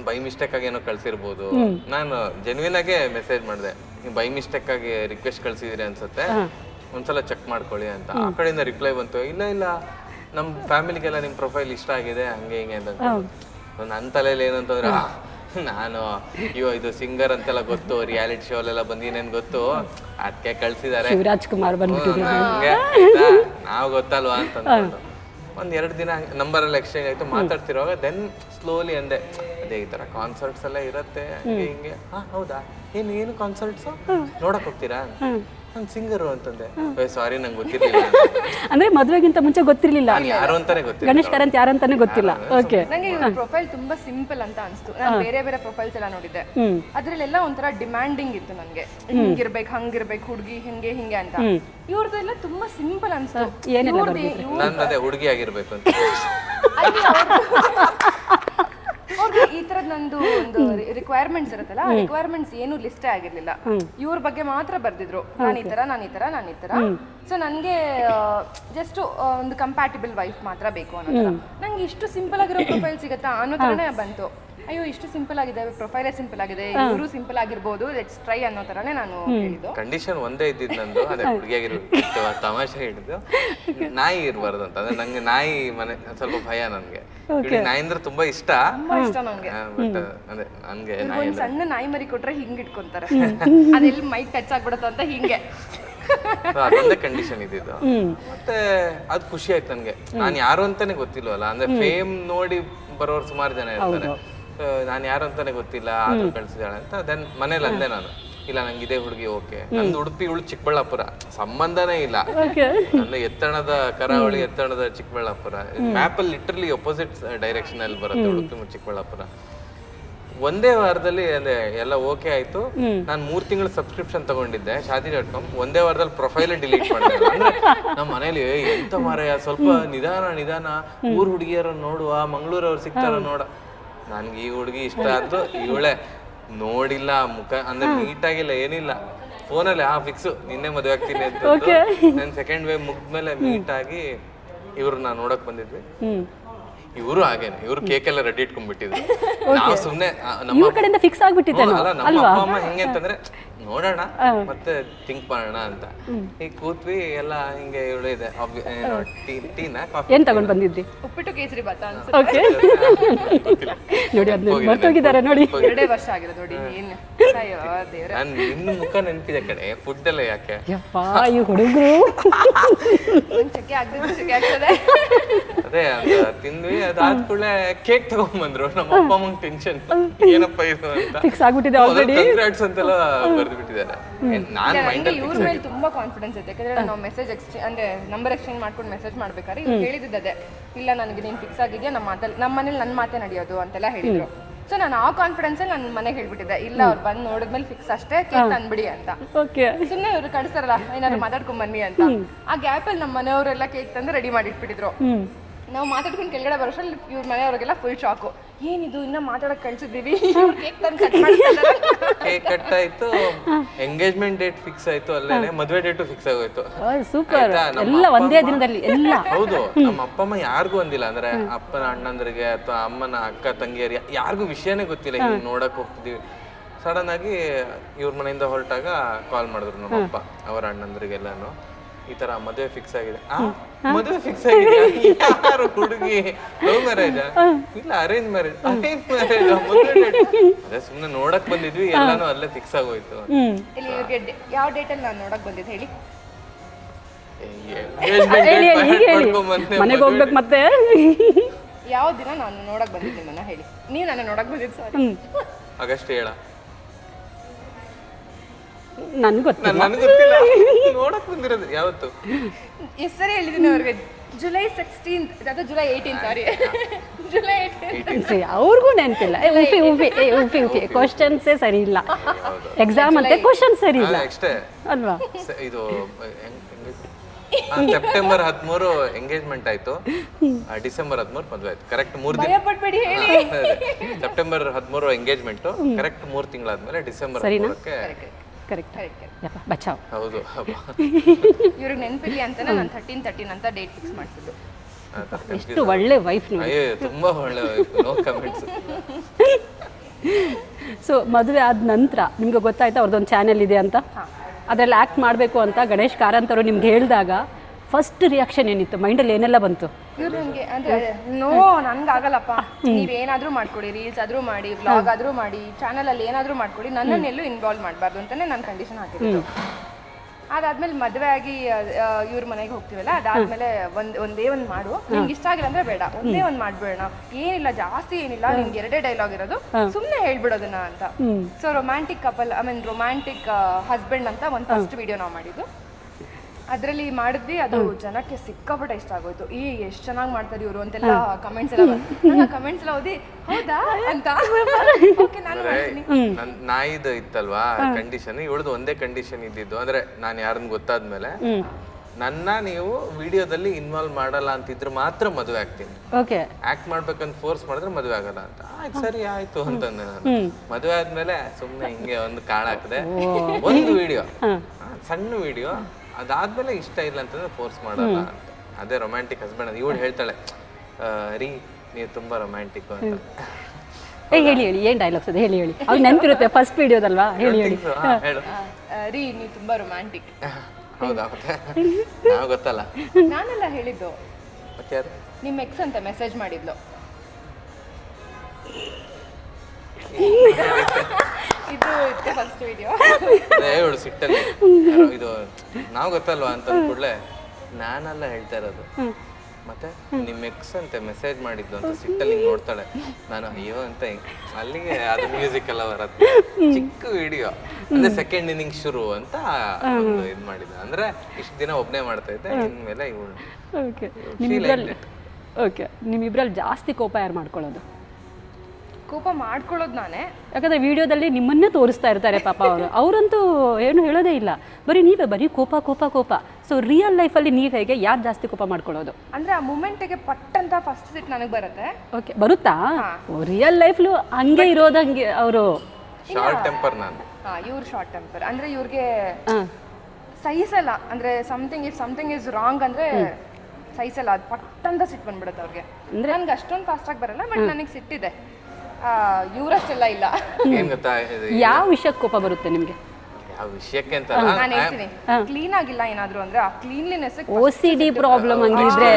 ಬೈ ಮಿಸ್ಟೇಕ್ ಆಗಿ ಏನೋ ಕಳ್ಸಿರ್ಬೋದು. ನಾನು ಜೆನ್ವಿನ್ ಆಗಿ ಮೆಸೇಜ್ ಮಾಡಿದೆ. ನೀವು ಬೈ ಮಿಸ್ಟೇಕ್ ಆಗಿ ರಿಕ್ವೆಸ್ಟ್ ಕಳ್ಸಿದಿರಿ ಅನ್ಸುತ್ತೆ. ಒಂದ್ಸಲ ಚೆಕ್ ಮಾಡ್ಕೊಳ್ಳಿ ಅಂತ. ಆ ಕಡೆಯಿಂದ ರಿಪ್ಲೈ ಬಂತು. ಇಲ್ಲ ಇಲ್ಲ. ನಮ್ಮ ಫ್ಯಾಮಿಲಿಗೆಲ್ಲ ನಿಮ್ಮ ಪ್ರೊಫೈಲ್ ಇಷ್ಟ ಆಗಿದೆ. ಹಂಗೆ ಹಿಂಗೆ ಅಂತ ನನ್ನ ತಲೆಯಲ್ಲಿ ಏನಂತಂದ್ರೆ ನಾನು ಅಯ್ಯೋ ಇದು ಸಿಂಗರ್ ಅಂತೆಲ್ಲ ಗೊತ್ತು. ರಿಯಾಲಿಟಿ ಶೋ ಅಲ್ಲೆಲ್ಲ ಬಂದಿನೇನು ಗೊತ್ತು? ಅದಕ್ಕೆ ಕಳ್ಸಿದ್ದಾರೆ ಶಿವರಾಜ್ ಕುಮಾರ್ ಬಂದ್ಬಿಟ್ಟಿದ್ರು? ನಾವ್ ಗೊತ್ತಲ್ವಾ ಅಂತ ಒಂದ್ ಎರಡು ದಿನ ನಂಬರ್ ಎಲ್ಲ ಎಕ್ಸ್ಚೇಂಜ್ ಆಯ್ತು ಮಾತಾಡ್ತಿರುವಾಗ ದೆನ್ ಸ್ಲೋಲಿ ಅಂದೆ ಅದೇ ಈ ತರ ಕಾನ್ಸರ್ಟ್ಸ್ ಎಲ್ಲ ಇರುತ್ತೆ ಹಂಗೆ ಹಿಂಗೆ. ಹಾ ಹೌದಾ? ಏನು ಏನು ಕಾನ್ಸರ್ಟ್ಸ್ ನೋಡಕ್ ಹೋಗ್ತೀರಾ? ನಾನು ಸಿಂಗರು ಅಂತಂದೆ. ಸಾರಿ ನಂಗೆ ಗೊತ್ತಿರಲಿಲ್ಲ. ಅಂದ್ರೆ ಮದ್ವೆಗಿಂತ ಮುಂಚೆ ಗೊತ್ತಿರ್ಲಿಲ್ಲ. ನಾನು ಯಾರು ಅಂತಾನೆ ಗೊತ್ತಿಲ್ಲ ಗಣೇಶ್ ಕಾರಂತ್ ಯಾರಂತಾನೆ ಗೊತ್ತಿಲ್ಲ. ಓಕೆ ನಂಗೆ ಇವ್ರ ಪ್ರೊಫೈಲ್ ತುಂಬಾ ಸಿಂಪಲ್ ಅಂತ ಅನ್ಸ್ತು. ನಾನು ಬೇರೆ ಬೇರೆ ಪ್ರೊಫೈಲ್ಸ್ ಎಲ್ಲ ನೋಡಿದ್ದೆ. ಅದ್ರಲ್ಲೆಲ್ಲ ಒಂಥರ ಡಿಮ್ಯಾಂಡಿಂಗ್ ಇತ್ತು ನನ್ಗೆ ಹಿಂಗಿರ್ಬೇಕು ಹಂಗಿರ್ಬೇಕು ಹುಡುಗಿ ಹಿಂಗೆ ಹಿಂಗೆ ಅಂತ. ಇವ್ರದ್ದೆಲ್ಲ ತುಂಬಾ ಸಿಂಪಲ್ ಅನ್ಸ್ತು. ಏನಿಲ್ಲ ನಾನು ಅದೇ ಹುಡುಗಿ ಆಗಿರ್ಬೇಕು ಅಂತ. ಅವ್ರ್ದು ಈ ತರದ್ ನಂದು ಒಂದು ರಿಕ್ವೈರ್ಮೆಂಟ್ಸ್ ಇರುತ್ತಲ್ಲ ರಿಕ್ವೈರ್ಮೆಂಟ್ಸ್ ಏನು ಲಿಸ್ಟ್ ಆಗಿರ್ಲಿಲ್ಲ. ಇವ್ರ ಬಗ್ಗೆ ಮಾತ್ರ ಬರ್ದಿದ್ರು. ನಾನು ಈ ತರ ನಾನು ಈ ತರ ನಾನು ಈ ತರ. ಸೊ ನನ್ಗೆ ಜಸ್ಟ್ ಒಂದು ಕಂಪ್ಯಾಟಿಬಲ್ ವೈಫ್ ಮಾತ್ರ ಬೇಕು ಅನ್ನೋದು ನಂಗೆ ಇಷ್ಟು ಸಿಂಪಲ್ ಆಗಿರೋ ಪ್ರೊಫೈಲ್ ಸಿಗತ್ತಾ ಅನ್ನೋ ತರನೇ ಬಂತು. ಅಯ್ಯೋ ಇಷ್ಟು ಸಿಂಪಲ್ ಆಗಿದೆ. ಪ್ರೊಫೈಲ್ ಸಿಂಪಲ್ ಆಗಿದೆ. ಇವರು ಸಿಂಪಲ್ ಆಗಿರ್ಬೋದು. ಲೆಟ್ಸ್ ಟ್ರೈ ಅನ್ನೋ ತರನೇ ನಾನು ಹೇಳಿದ್ದು. ಕಂಡೀಷನ್ ಒಂದೇ ಇದ್ದಿದ್ದು ನಂದು. ಅದೇ ಹುಡುಗಿಯಾಗಿರೋ ತಮಾಷೆ ಹಿಡಿದು. ನಾಯಿ ಇರಬಾರ್ದು ಅಂತ. ಅಂದ್ರೆ ನಂಗೆ ನಾಯಿ ಮನೆ ಸ್ವಲ್ಪ ಭಯ ನನಗೆ. ನಾಯಿ ಅಂದ್ರೆ ತುಂಬಾ ಇಷ್ಟ. ತುಂಬಾ ಇಷ್ಟ ನಂಗೆ. ಬಟ್ ಅದೇ ನನಗೆ ನಾಯಿ ಒಂದು ಸಣ್ಣ ನಾಯಿ ಮರಿ ಕೊಟ್ರೆ ಹಿಂಗ್ ಇಟ್ಕೊಂತಾರೆ. ಅದೆಲ್ಲಿ ಮೈಕ್ ಟಚ್ ಆಗ್ಬಿಡುತ್ತೆ ಅಂತ ಹಿಂಗೆ. ಅದೊಂದೇ ಕಂಡೀಷನ್ ಇದ್ದಿದ್ದು. ಮತ್ತೆ ಅದು ಖುಷಿ ಆಯ್ತು ನನ್ಗೆ. ನಾನು ಯಾರು ಅಂತಾನೆ ಗೊತ್ತಿಲ್ವಲ್ಲ? ಅಂದ್ರೆ ಫೇಮ್ ನೋಡಿ ಬರೋರು ಸುಮಾರು ಜನ ಇರ್ತಾರೆ. ನಾನು ಯಾರು ಅಂತಾನೆ ಗೊತ್ತಿಲ್ಲ ಆದ್ರೂ ಕಳ್ಸಿದಾಳೆ ಅಂತ ದೆನ್ ಮನೇಲಿ ಅಂದೆ ನಾನು. ಇಲ್ಲ ನಂಗೆ ಇದೇ ಹುಡುಗಿ ಓಕೆ. ನಂದು ಉಡುಪಿ ಉಳು ಚಿಕ್ಕಬಳ್ಳಾಪುರ. ಸಂಬಂಧನೇ ಇಲ್ಲ. ನನ್ನ ಎತ್ತಣದ ಕರಾವಳಿ ಎತ್ತಣದ ಚಿಕ್ಕಬಳ್ಳಾಪುರ. ಮ್ಯಾಪ್ ಅಲ್ಲಿ ಲಿಟ್ರಲಿ ಅಪೋಸಿಟ್ ಡೈರೆಕ್ಷನ್ ಅಲ್ಲಿ ಬರುತ್ತೆ ಉಡುಪಿ ಚಿಕ್ಕಬಳ್ಳಾಪುರ. ಒಂದೇ ವಾರದಲ್ಲಿ ಅದೇ ಎಲ್ಲ ಓಕೆ ಆಯ್ತು. ನಾನು ಮೂರ್ ತಿಂಗಳ ಸಬ್ಸ್ಕ್ರಿಪ್ಷನ್ ತಗೊಂಡಿದ್ದೆ ಶಾದಿ ಡಾಟ್ ಕಾಮ್ ಒಂದೇ ವಾರದಲ್ಲಿ ಪ್ರೊಫೈಲ್ ಡಿಲೀಟ್ ಮಾಡಿದೆ ಅಂದ್ರೆ ನಮ್ಮ ಮನೇಲಿ ಎಂತ ಮಾರಾಯ ಸ್ವಲ್ಪ ನಿಧಾನ ನಿಧಾನ. ಊರ್ ಹುಡುಗಿಯರ ನೋಡುವ ಮಂಗಳೂರವ್ರು ಸಿಗ್ತಾರ ನೋಡ. ನನ್ಗೆ ಈ ಹುಡುಗಿ ಇಷ್ಟ ಆದ್ರು ಇವಳೆ ನೋಡಿಲ್ಲ ಮುಖ. ಅಂದ್ರೆ ನೀಟ್ ಆಗಿಲ್ಲ ಏನಿಲ್ಲ. ಫೋನಲ್ಲಿ ಆ ಫಿಕ್ಸ್ ನಿನ್ನೆ ಮದುವೆ ಆಗ್ತೀನಿ ಅಂತ ನಾನು ಸೆಕೆಂಡ್ ವೇವ್ ಮುಗ್ದ್ಮೇಲೆ ಮೀಟ್ ಆಗಿ ಇವ್ರನ್ನ ನೋಡಕ್ ಬಂದಿದ್ವಿ. ಇವರು ಹಾಗೇನೆ ಇವರು ಕೇಕ್ ಎಲ್ಲ ರೆಡಿ ಇಟ್ಕೊಂಡ್ಬಿಟ್ಟಿದ್ರು. ನಾವು ಸುಮ್ನೆ ಆ, ನಮ್ಮ ಇವ್ರ ಕಡೆಯಿಂದ ಫಿಕ್ಸ್ ನಮ್ಮ ಅಪ್ಪ ಅಮ್ಮ ಹೆಂಗೆ ಅಂತಂದ್ರೆ ನೋಡೋಣ ಮತ್ತೆ ಥಿಂಕ್ ಮಾಡೋಣ ಅಂತ. ಈಗ ಕೂತ್ವಿ ಎಲ್ಲ ಹಿಂಗೆ ಇವಳು ಇದೆ obvi- ಏನು, ಏನು ತಗೊಂಡು ಬಂದಿದ್ರಿ ಉಪ್ಪಿಟ್ಟು ಕೇಸರಿ ಅನ್ಸುತ್ತೆ. ಓಕೆ ನೋಡಿ ಅದನ್ನ ಮರ್ತೋಗಿದ್ದಾರೆ ನೋಡಿ. ಎರಡೇ ವರ್ಷ ಆಗಿದೆ ನೋಡಿ ಏನು? ಅಯ್ಯೋ ದೇವ್ರೆ. ನಾನು ನಿನ್ನ ಮುಖ ನೆನಪಿದೆ ಕಡೆ ಫುಡ್ ಎಲ್ಲ ಯಾಕೆ? ಯಪ್ಪ ಈ ಹುಡುಗರು. ಒಂದ್ ಚಕ್ಕೆ ಆಗ್ದಿದ್ರೆ ಚಕ್ಕೆ ಆಗ್ತದೆ. ಅದೇ ಅದು ತಿಂದ್ವಿ ಅದಾದ ಕೂಡಲೇ ಕೇಕ್ ತಗೊಂಡ್ಬಂದ್ರು ನಮ್ಮ ಅಪ್ಪ ಅಮ್ಮಂಗ್ ಟೆನ್ಷನ್ ಏನಪ್ಪ ಇದು ಅಂತ. ಫಿಕ್ಸ್ ಆಗ್ಬಿಟ್ಟಿದೆ ಆಲ್ರೆಡಿ ಕಂಗ್ರಾಟ್ಸ್ ಅಂತೆಲ್ಲ ಬರ್ದು ಬಿಟ್ಟಿದ್ದಾರೆ ನಾನ್ ಮೈಂಡ್ ಅಲ್ಲಿ ಇವ್ರ ಮೇಲೆ ತುಂಬಾ ಕಾನ್ಫಿಡೆನ್ಸ್ ಇದೆ ಯಾಕಂದ್ರೆ ನಾವು ಮೆಸೇಜ್ ಎಕ್ಸ್ಚೇಂಜ್ ಅಂದ್ರೆ ನಂಬರ್ ಎಕ್ಸ್ಚೇಂಜ್ ಮಾಡ್ಕೊಂಡು ಮೆಸೇಜ್ ಮಾಡ್ಬೇಕಾದ್ರೆ ಇವ್ರು ಹೇಳಿದ್ದು ಅದೇ. ಇಲ್ಲ ನನಗೆ ನೀನ್ ಫಿಕ್ಸ್ ಆಗಿದ್ಯಾ? ನಮ್ಮ ಮಾತಲ್ಲಿ ನಮ್ಮ ಮನೇಲಿ ನನ್ನ ಮಾತೇ ನಡೆಯೋದು ಅಂತೆಲ್ಲ ಹೇಳಿದ್ರು. ಸೊ ನಾನು ಆ ಕಾನ್ಫಿಡೆನ್ಸ್ ಅಲ್ಲಿ ನನ್ನ ಮನೆಗೆ ಹೇಳ್ಬಿಟ್ಟಿದ್ದೆ. ಇಲ್ಲ ಅವ್ರು ಬಂದು ನೋಡಿದ್ಮೇಲೆ ಫಿಕ್ಸ್ ಅಷ್ಟೇ ಕೇಕ್ ತಂದ್ಬಿಡಿ ಅಂತ. ಓಕೆ ಸುಮ್ಮನೆ ಇವ್ರು ಕಳಿಸ್ತಾರಲ್ಲ ಏನಾದ್ರು ಮಾತಾಡ್ಕೊಂಡ್ ಬನ್ನಿ ಅಂತ. ಆ ಗ್ಯಾಪ್ ಅಲ್ಲಿ ನಮ್ಮ ಮನೆಯವರೆಲ್ಲ ಕೇಕ್ ತಂದು ರೆಡಿ ಮಾಡಿ ಇಟ್ಬಿಟ್ಟಿದ್ರು. ಹ್ಞೂ ನಾವು ಮಾತಾಡ್ಕೊಂಡು ಕೆಳಗಡೆ ಬರೋಷ್ಟ್ರಲ್ಲಿ ಇವ್ರ ಮನೆಯವ್ರಿಗೆಲ್ಲ ಫುಲ್ ಶಾಕು ಏನಿದು ಇನ್ನ ಮಾತಾಡಕ್ ಕಳ್ಸಿದೀವಿ ಕೇಕ್ ತಂದು ಕೇಕ್ ಕಟ್ ಆಯ್ತು. ಎಂಗೇಜ್ಮೆಂಟ್ ಡೇಟ್ ಫಿಕ್ಸ್ ಆಯ್ತು ಅಲ್ಲೇನೆ ಮದ್ವೆ ಡೇಟು ಫಿಕ್ಸ್ ಆಗೋಯ್ತು. ಸೂಪರ್ ಆಯ್ತಾ? ನಮ್ಮ ಎಲ್ಲ ಒಂದೇ ದಿನದಲ್ಲಿ ಎಲ್ಲ. ಹೌದು ನಮ್ಮ ಅಪ್ಪ ಅಮ್ಮ ಯಾರಿಗೂ ಅಂದಿಲ್ಲ. ಅಂದ್ರೆ ಅಪ್ಪನ ಅಣ್ಣಂದ್ರಿಗೆ ಅಥವಾ ಅಮ್ಮನ ಅಕ್ಕ ತಂಗಿಯರಿಗೆ ಯಾರಿಗೂ ವಿಷಯನೇ ಗೊತ್ತಿಲ್ಲ. ಹಿಂಗ್ ನೋಡಕ್ ಹೋಗ್ತಿದೀವಿ ಸಡನ್ ಆಗಿ ಇವ್ರ ಮನೆಯಿಂದ ಹೊರಟಾಗ ಕಾಲ್ ಮಾಡಿದ್ರು ನಮ್ಮ ಅಪ್ಪ ಅವರ ಅಣ್ಣಂದ್ರಿಗೆಲ್ಲಾನು. ಈ ತರ ಮದುವೆ ಫಿಕ್ಸ್ ಆಗಿದೆ. ಆ ಮದುವೆ ಫಿಕ್ಸ್ ಆಗಿದೆ. ಯಾರು ಹುಡುಗಿ? ಲವ್ ಮ್ಯಾರೇಜ್ ಇಲ್ಲ ಅರೇಂಜ್ ಮ್ಯಾರೇಜ್ ಅರೇಂಜ್ ಮ್ಯಾರೇಜ್ ಅದೇ ಸುಮ್ನೆ ನೋಡಕ್ ಬಂದಿದ್ವಿ ಎಲ್ಲಾನು ಅಲ್ಲೇ ಫಿಕ್ಸ್ ಆಗೋಯ್ತು ಯಾವ ಇಲ್ಲಿ ಇವ್ರಿಗೆ ಡೆ- ಯಾವ ಡೇಟಲ್ಲಿ ನಾನು ನೋಡಕ್ ಬಂದಿದ್ದೆ ಹೇಳಿ? ಈಗ ಮನೆಗೆ ಹೋಗ್ಬೇಕು ಮತ್ತೆ? ಯಾವ ದಿನ ನಾನು ನೋಡಕ್ ಬಂದಿದ್ದೆ ಮನ ಹೇಳಿ. ನೀವು ನನ್ನ ನೋಡಕ್ ಬಂದಿದ್ದು ಸಾರಿ ಆಗಸ್ಟ್ ಹೇಳ ನನಗೆ ಗೊತ್ತಿಲ್ಲ. ನನಗೆ ಗೊತ್ತಿಲ್ಲ. ನೋಡಕ್ ಬಂದಿರೋದು ಯಾವತ್ತು? ಎಷ್ಟು ಸರಿ ಹೇಳಿದ್ದೀನಿ ಅವ್ರಿಗೆ. ಜುಲೈ ಸಿಕ್ಸ್ಟೀನ್ ಅಥವಾ July eighteen sorry July eighteen ಸರಿ ಅವ್ರಿಗೂ ನೆನಪಿಲ್ಲ. ಏ ಉಫಿ ಉಫಿ ಏ ಉಫಿ ಉಫಿ ಕ್ವಶನ್ಸೇ ಸರಿ ಇಲ್ಲ. ಎಕ್ಸಾಮ್ ಅಂತೆ ಕ್ವಶನ್ ಸರಿ ಇಲ್ಲ. ನೆಕ್ಸ್ಟ್ ಅಲ್ವಾ? ಇದು ಸೆಪ್ಟೆಂಬರ್ ಹದಿಮೂರು ಎಂಗೇಜ್ಮೆಂಟ್ ಆಯ್ತು. ಆ, ಡಿಸೆಂಬರ್ ಹದಿಮೂರು ಮದುವೆ ಆಯ್ತು. ಕರೆಕ್ಟ್ ಮೂರು ದಿನ ಭಯ ಹೇಳಿ. ಸೆಪ್ಟೆಂಬರ್ ಹದಿಮೂರು ಎಂಗೇಜ್ಮೆಂಟ್ ಕರೆಕ್ಟ್ ಮೂರ್ ತಿಂಗಳಾದ್ಮೇಲೆ ಡಿಸೆಂಬರ್ ಹದಿಮೂರಕ್ಕೆ ಕರೆಕ್ಟ್ ಯಪ್ಪ ಬಚಾವ್ ಹೌದು. ಇವ್ರಿಗೆ ನೆನಪಿರ್ಲಿ ಅಂತ ನಾನು ಥರ್ಟೀನ್ ತರ್ಟೀನ್ ಅಂತ ಡೇಟ್ ಫಿಕ್ಸ್ ಮಾಡಿಸಿದ್ದು. ಎಷ್ಟು ಒಳ್ಳೆ ವೈಫ್ ನೀವು ಅಯ್ಯೋ ತುಂಬಾ ಒಳ್ಳೆ ನೋ ಕಮೆಂಟ್ಸ್ ಸೊ ಮದುವೆ ಆದ ನಂತರ ನಿಮ್ಗೆ ಗೊತ್ತಾಯ್ತಾ ಅವ್ರದ್ದೊಂದು ಚಾನೆಲ್ ಇದೆ ಅಂತ? ಅದರಲ್ಲಿ ಆ್ಯಕ್ಟ್ ಮಾಡಬೇಕು ಅಂತ ಗಣೇಶ್ ಕಾರಂತ್ ಅವರು ನಿಮ್ಗೆ ಹೇಳಿದಾಗ ಫಸ್ಟ್ ರಿಯಾಕ್ಷನ್ ಏನಿತ್ತು? ಮೈಂಡಲ್ಲಿ ಏನೆಲ್ಲ ಬಂತು? ಇವ್ರು ಅಂದ್ರೆ ನೋ ನನ್ಗೆ ಆಗಲ್ಲಪ್ಪ ನೀವೇನಾದ್ರೂ ಮಾಡ್ಕೊಡಿ ರೀಲ್ಸ್ ಆದ್ರೂ ಮಾಡಿ ಬ್ಲಾಗ್ ಆದ್ರೂ ಮಾಡಿ ಚಾನಲ್ ಅಲ್ಲಿ ಏನಾದ್ರೂ ಮಾಡ್ಕೊಡಿ ನನ್ನನ್ನು ಎಲ್ಲೂ ಇನ್ವಾಲ್ವ್ ಮಾಡಬಾರ್ದು ಅಂತಾನೆ ನಾನು ಕಂಡೀಷನ್ ಹಾಕಿದ್ದು ಅದಾದ್ಮೇಲೆ ಮದುವೆ ಆಗಿ ಇವ್ರ ಮನೆಗೆ ಹೋಗ್ತೀವಲ್ಲ ಅದಾದ್ಮೇಲೆ ಒಂದ್ ಒಂದೇ ಒಂದ್ ಮಾಡು. ನಿಮ್ಗೆ ಇಷ್ಟ ಆಗಿಲ್ಲ ಅಂದ್ರೆ ಬೇಡ ಒಂದೇ ಒಂದ್ ಮಾಡ್ಬೇಡ ಏನಿಲ್ಲ ಜಾಸ್ತಿ ಏನಿಲ್ಲ ನಿಮ್ಗೆ ಎರಡೇ ಡೈಲಾಗ್ ಇರೋದು. ಸುಮ್ನೆ ಹೇಳ್ಬಿಡೋದನ್ನ ಅಂತ. So romantic couple I mean romantic husband ಅಂತ ಒಂದ್ ಫಸ್ಟ್ ವಿಡಿಯೋ ನಾವು ಮಾಡಿದ್ದು. ಅದರಲ್ಲಿ ಮಾಡಿದ್ವಿ ಅದು ಜನಕ್ಕೆ ಸಿಕ್ಕಾಪಟ್ಟೆ ಇಷ್ಟ ಆಗೋಯ್ತು. ಈ ಎಷ್ಟು ಚೆನ್ನಾಗಿ ಮಾಡ್ತಾರೆ ಇವರು ಅಂತೆಲ್ಲ ಕಮೆಂಟ್ಸ್ ಎಲ್ಲ ಕಮೆಂಟ್ಸ್ ಎಲ್ಲ ಓದಿ ಹೌದಾ ಅಂತ. ಓಕೆ ನಾನು ಮಾಡ್ತೀನಿ. ನನ್ ನಾಯಿದು ಇತ್ತಲ್ವಾ ಕಂಡೀಷನ್ ಇವಳದು ಒಂದೇ ಕಂಡೀಷನ್ ಇದ್ದಿದ್ದು. ಅಂದ್ರೆ ನಾನು ಯಾರನ್ನ ಗೊತ್ತಾದ್ಮೇಲೆ ನನ್ನ ನೀವು ವಿಡಿಯೋದಲ್ಲಿ ಇನ್ವಾಲ್ವ್ ಮಾಡಲ್ಲ ಅಂತಿದ್ರೆ ಮಾತ್ರ ಮದುವೆ ಆಗ್ತೀನಿ. ಓಕೆ. ಆಕ್ಟ್ ಮಾಡ್ಬೇಕಂತ ಫೋರ್ಸ್ ಮಾಡಿದ್ರೆ ಮದುವೆ ಆಗಲ್ಲ ಅಂತ. ಆಯ್ತು ಸರಿ ಆಯ್ತು ಅಂತಂದೆ ನಾನು. ಮದುವೆ ಆದ್ಮೇಲೆ ಸುಮ್ನೆ ಹಿಂಗೆ ಒಂದು ಕಾಳ ಹಾಕಿದೆ ಒಂದು ವಿಡಿಯೋ. ಸಣ್ಣ ವಿಡಿಯೋ. ಅದಾದ್ಮೇಲೆ ಇಷ್ಟ ಇಲ್ಲ ಅಂತಂದ್ರೆ ಫೋರ್ಸ್ ಮಾಡಲ್ಲ ಅಂತ. ಅದೇ ರೊಮ್ಯಾಂಟಿಕ್ ಹಸ್ಬೆಂಡ್ ಅಂತ ಇವಳು ಹೇಳ್ತಾಳೆ ಆ, ರೀ ನೀವು ತುಂಬಾ ರೊಮ್ಯಾಂಟಿಕ್ ಅಂತ. ಏ ಹೇಳಿ ಹೇಳಿ ಏನ್ ಡೈಲಾಗ್ಸ್ ಅದು? ಹೇಳಿ ಹೇಳಿ. ಅವ್ರು ನೆನಪಿರುತ್ತೆ ಫಸ್ಟ್ ವಿಡಿಯೋದಲ್ವಾ ಹೇಳಿ ಹೇಳಿ. So, ಹಾ, ಹೇಳು. ಆ, ರೀ ನೀವು ತುಂಬಾ ರೊಮ್ಯಾಂಟಿಕ್ ಹೌದಾ ಮತ್ತೆ? ನಾವು ಗೊತ್ತಲ್ಲ. ನಾನೆಲ್ಲ ಹೇಳಿದ್ದು. ಮತ್ತೆ ಯಾರು? ನಿಮ್ಮ ಎಕ್ಸ್ ಅಂತ ಮೆಸೇಜ್ ಮಾಡಿದ್ಲು. ಇದು ಇತ್ತು ಫಸ್ಟ್ ವಿಡಿಯೋ ಇವಳು ಸಿಟ್ಟಲ್ಲಿ. ಯಾರೋ ಇದು ನಾವು ಗೊತ್ತಲ್ವಾ ಅಂತ ಕೂಡಲೇ ನಾನಲ್ಲ ಹೇಳ್ತಾ ಇರೋದು. ಮತ್ತೆ ನಿಮ್ಮ ಎಕ್ಸ್ ಅಂತೆ ಮೆಸೇಜ್ ಮಾಡಿದ್ದು ಅಂತ ಸಿಟ್ಟಲ್ಲಿ ಹಿಂಗ್ ನೋಡ್ತಾಳೆ. ನಾನು ಅಯ್ಯೋ ಅಂತ ಹಿಂಗ್ ಅಲ್ಲಿಗೆ ಅದು ಮ್ಯೂಸಿಕ್ ಎಲ್ಲ ಬರತ್ತೆ. ಚಿಕ್ಕ ವಿಡಿಯೋ ಅಂದ್ರೆ ಸೆಕೆಂಡ್ ಇನ್ನಿಂಗ್ ಶುರು ಅಂತ ಒಂದು ಇದ್ ಮಾಡಿದ ಅಂದ್ರೆ ಇಷ್ಟು ದಿನ ಒಬ್ಬನೇ ಮಾಡ್ತಾ ಇದ್ದೆ ಇನ್ಮೇಲೆ ಇವಳು. ಓಕೆ ನಿಮ್ಮಿಬ್ರಲ್ಲಿ ಓಕೆ ನಿಮ್ಮಿಬ್ರಲ್ಲಿ ಜಾಸ್ತಿ ಕೋಪ ಯಾರು ಮಾಡ್ಕೊಳ್ಳೋದು? ಕೋಪ ಮಾಡ್ಕೊಳ್ಳೋದು ನಾನೇ. ಯಾಕಂದ್ರೆ ವಿಡಿಯೋದಲ್ಲಿ ನಿಮ್ಮನ್ನೇ ತೋರಿಸ್ತಾ ಇರ್ತಾರೆ ಪಾಪ ಅವರು. ಅವರಂತೂ ಏನು ಹೇಳೋದೇ ಇಲ್ಲ. ಬರೀ ನೀವೇ ಬರೀ ಕೋಪ ಕೋಪ ಕೋಪ. ಸೊ ರಿಯಲ್ ಲೈಫಲ್ಲಿ ನೀವು ಹೇಗೆ ಯಾರು ಜಾಸ್ತಿ ಕೋಪ ಮಾಡ್ಕೊಳ್ಳೋದು? ಅಂದ್ರೆ ಆ ಮೂಮೆಂಟಿಗೆ ಪಟ್ಟಂತ ಫಸ್ಟ್ ಸಿಟ್ ನನಗೆ ಬರುತ್ತೆ. ಓಕೆ ಬರುತ್ತಾ? ರಿಯಲ್ ಲೈಫ್ಲು ಹಂಗೆ ಇರೋದಂಗೆ ಅವರು. ಶಾರ್ಟ್ ಟೆಂಪರ್ ನಾನು. ಹಾ ಇವ್ರು ಶಾರ್ಟ್ ಟೆಂಪರ್ ಅಂದ್ರೆ ಇವ್ರಿಗೆ ಸಹಿಸಲ್ಲ. ಅಂದ್ರೆ something if something is wrong ಅಂದ್ರೆ ಸಹಿಸಲ್ಲ. ಅದು ಪಟ್ಟಂತ ಸಿಟ್ಟು ಬಂದ್ಬಿಡುತ್ತೆ ಅವ್ರಿಗೆ. ನನ್ಗೆ ಅಷ್ಟೊಂದು ಫಾಸ್ಟ್ ಆಗಿ ಬರಲ್ಲ ಬಟ್ ನನಗೆ ಸಿಟ್ಟಿದೆ ಇವ್ರಷ್ಟೆಲ್ಲ ಇಲ್ಲ. ಏನ್ ಗೊತ್ತಾ ಇದು ಯಾವ ವಿಷಯಕ್ಕೆ ಕೋಪ ಬರುತ್ತೆ ನಿಮಗೆ? ಯಾವ ವಿಷಯಕ್ಕೆ ಅಂತ ನಾನು ಹೇಳ್ತೀನಿ. ಕ್ಲೀನ್ ಆಗಿಲ್ಲ ಏನಾದ್ರು ಅಂದ್ರೆ ಆ cleanliness O C D problem ಹಂಗಿದ್ರೆ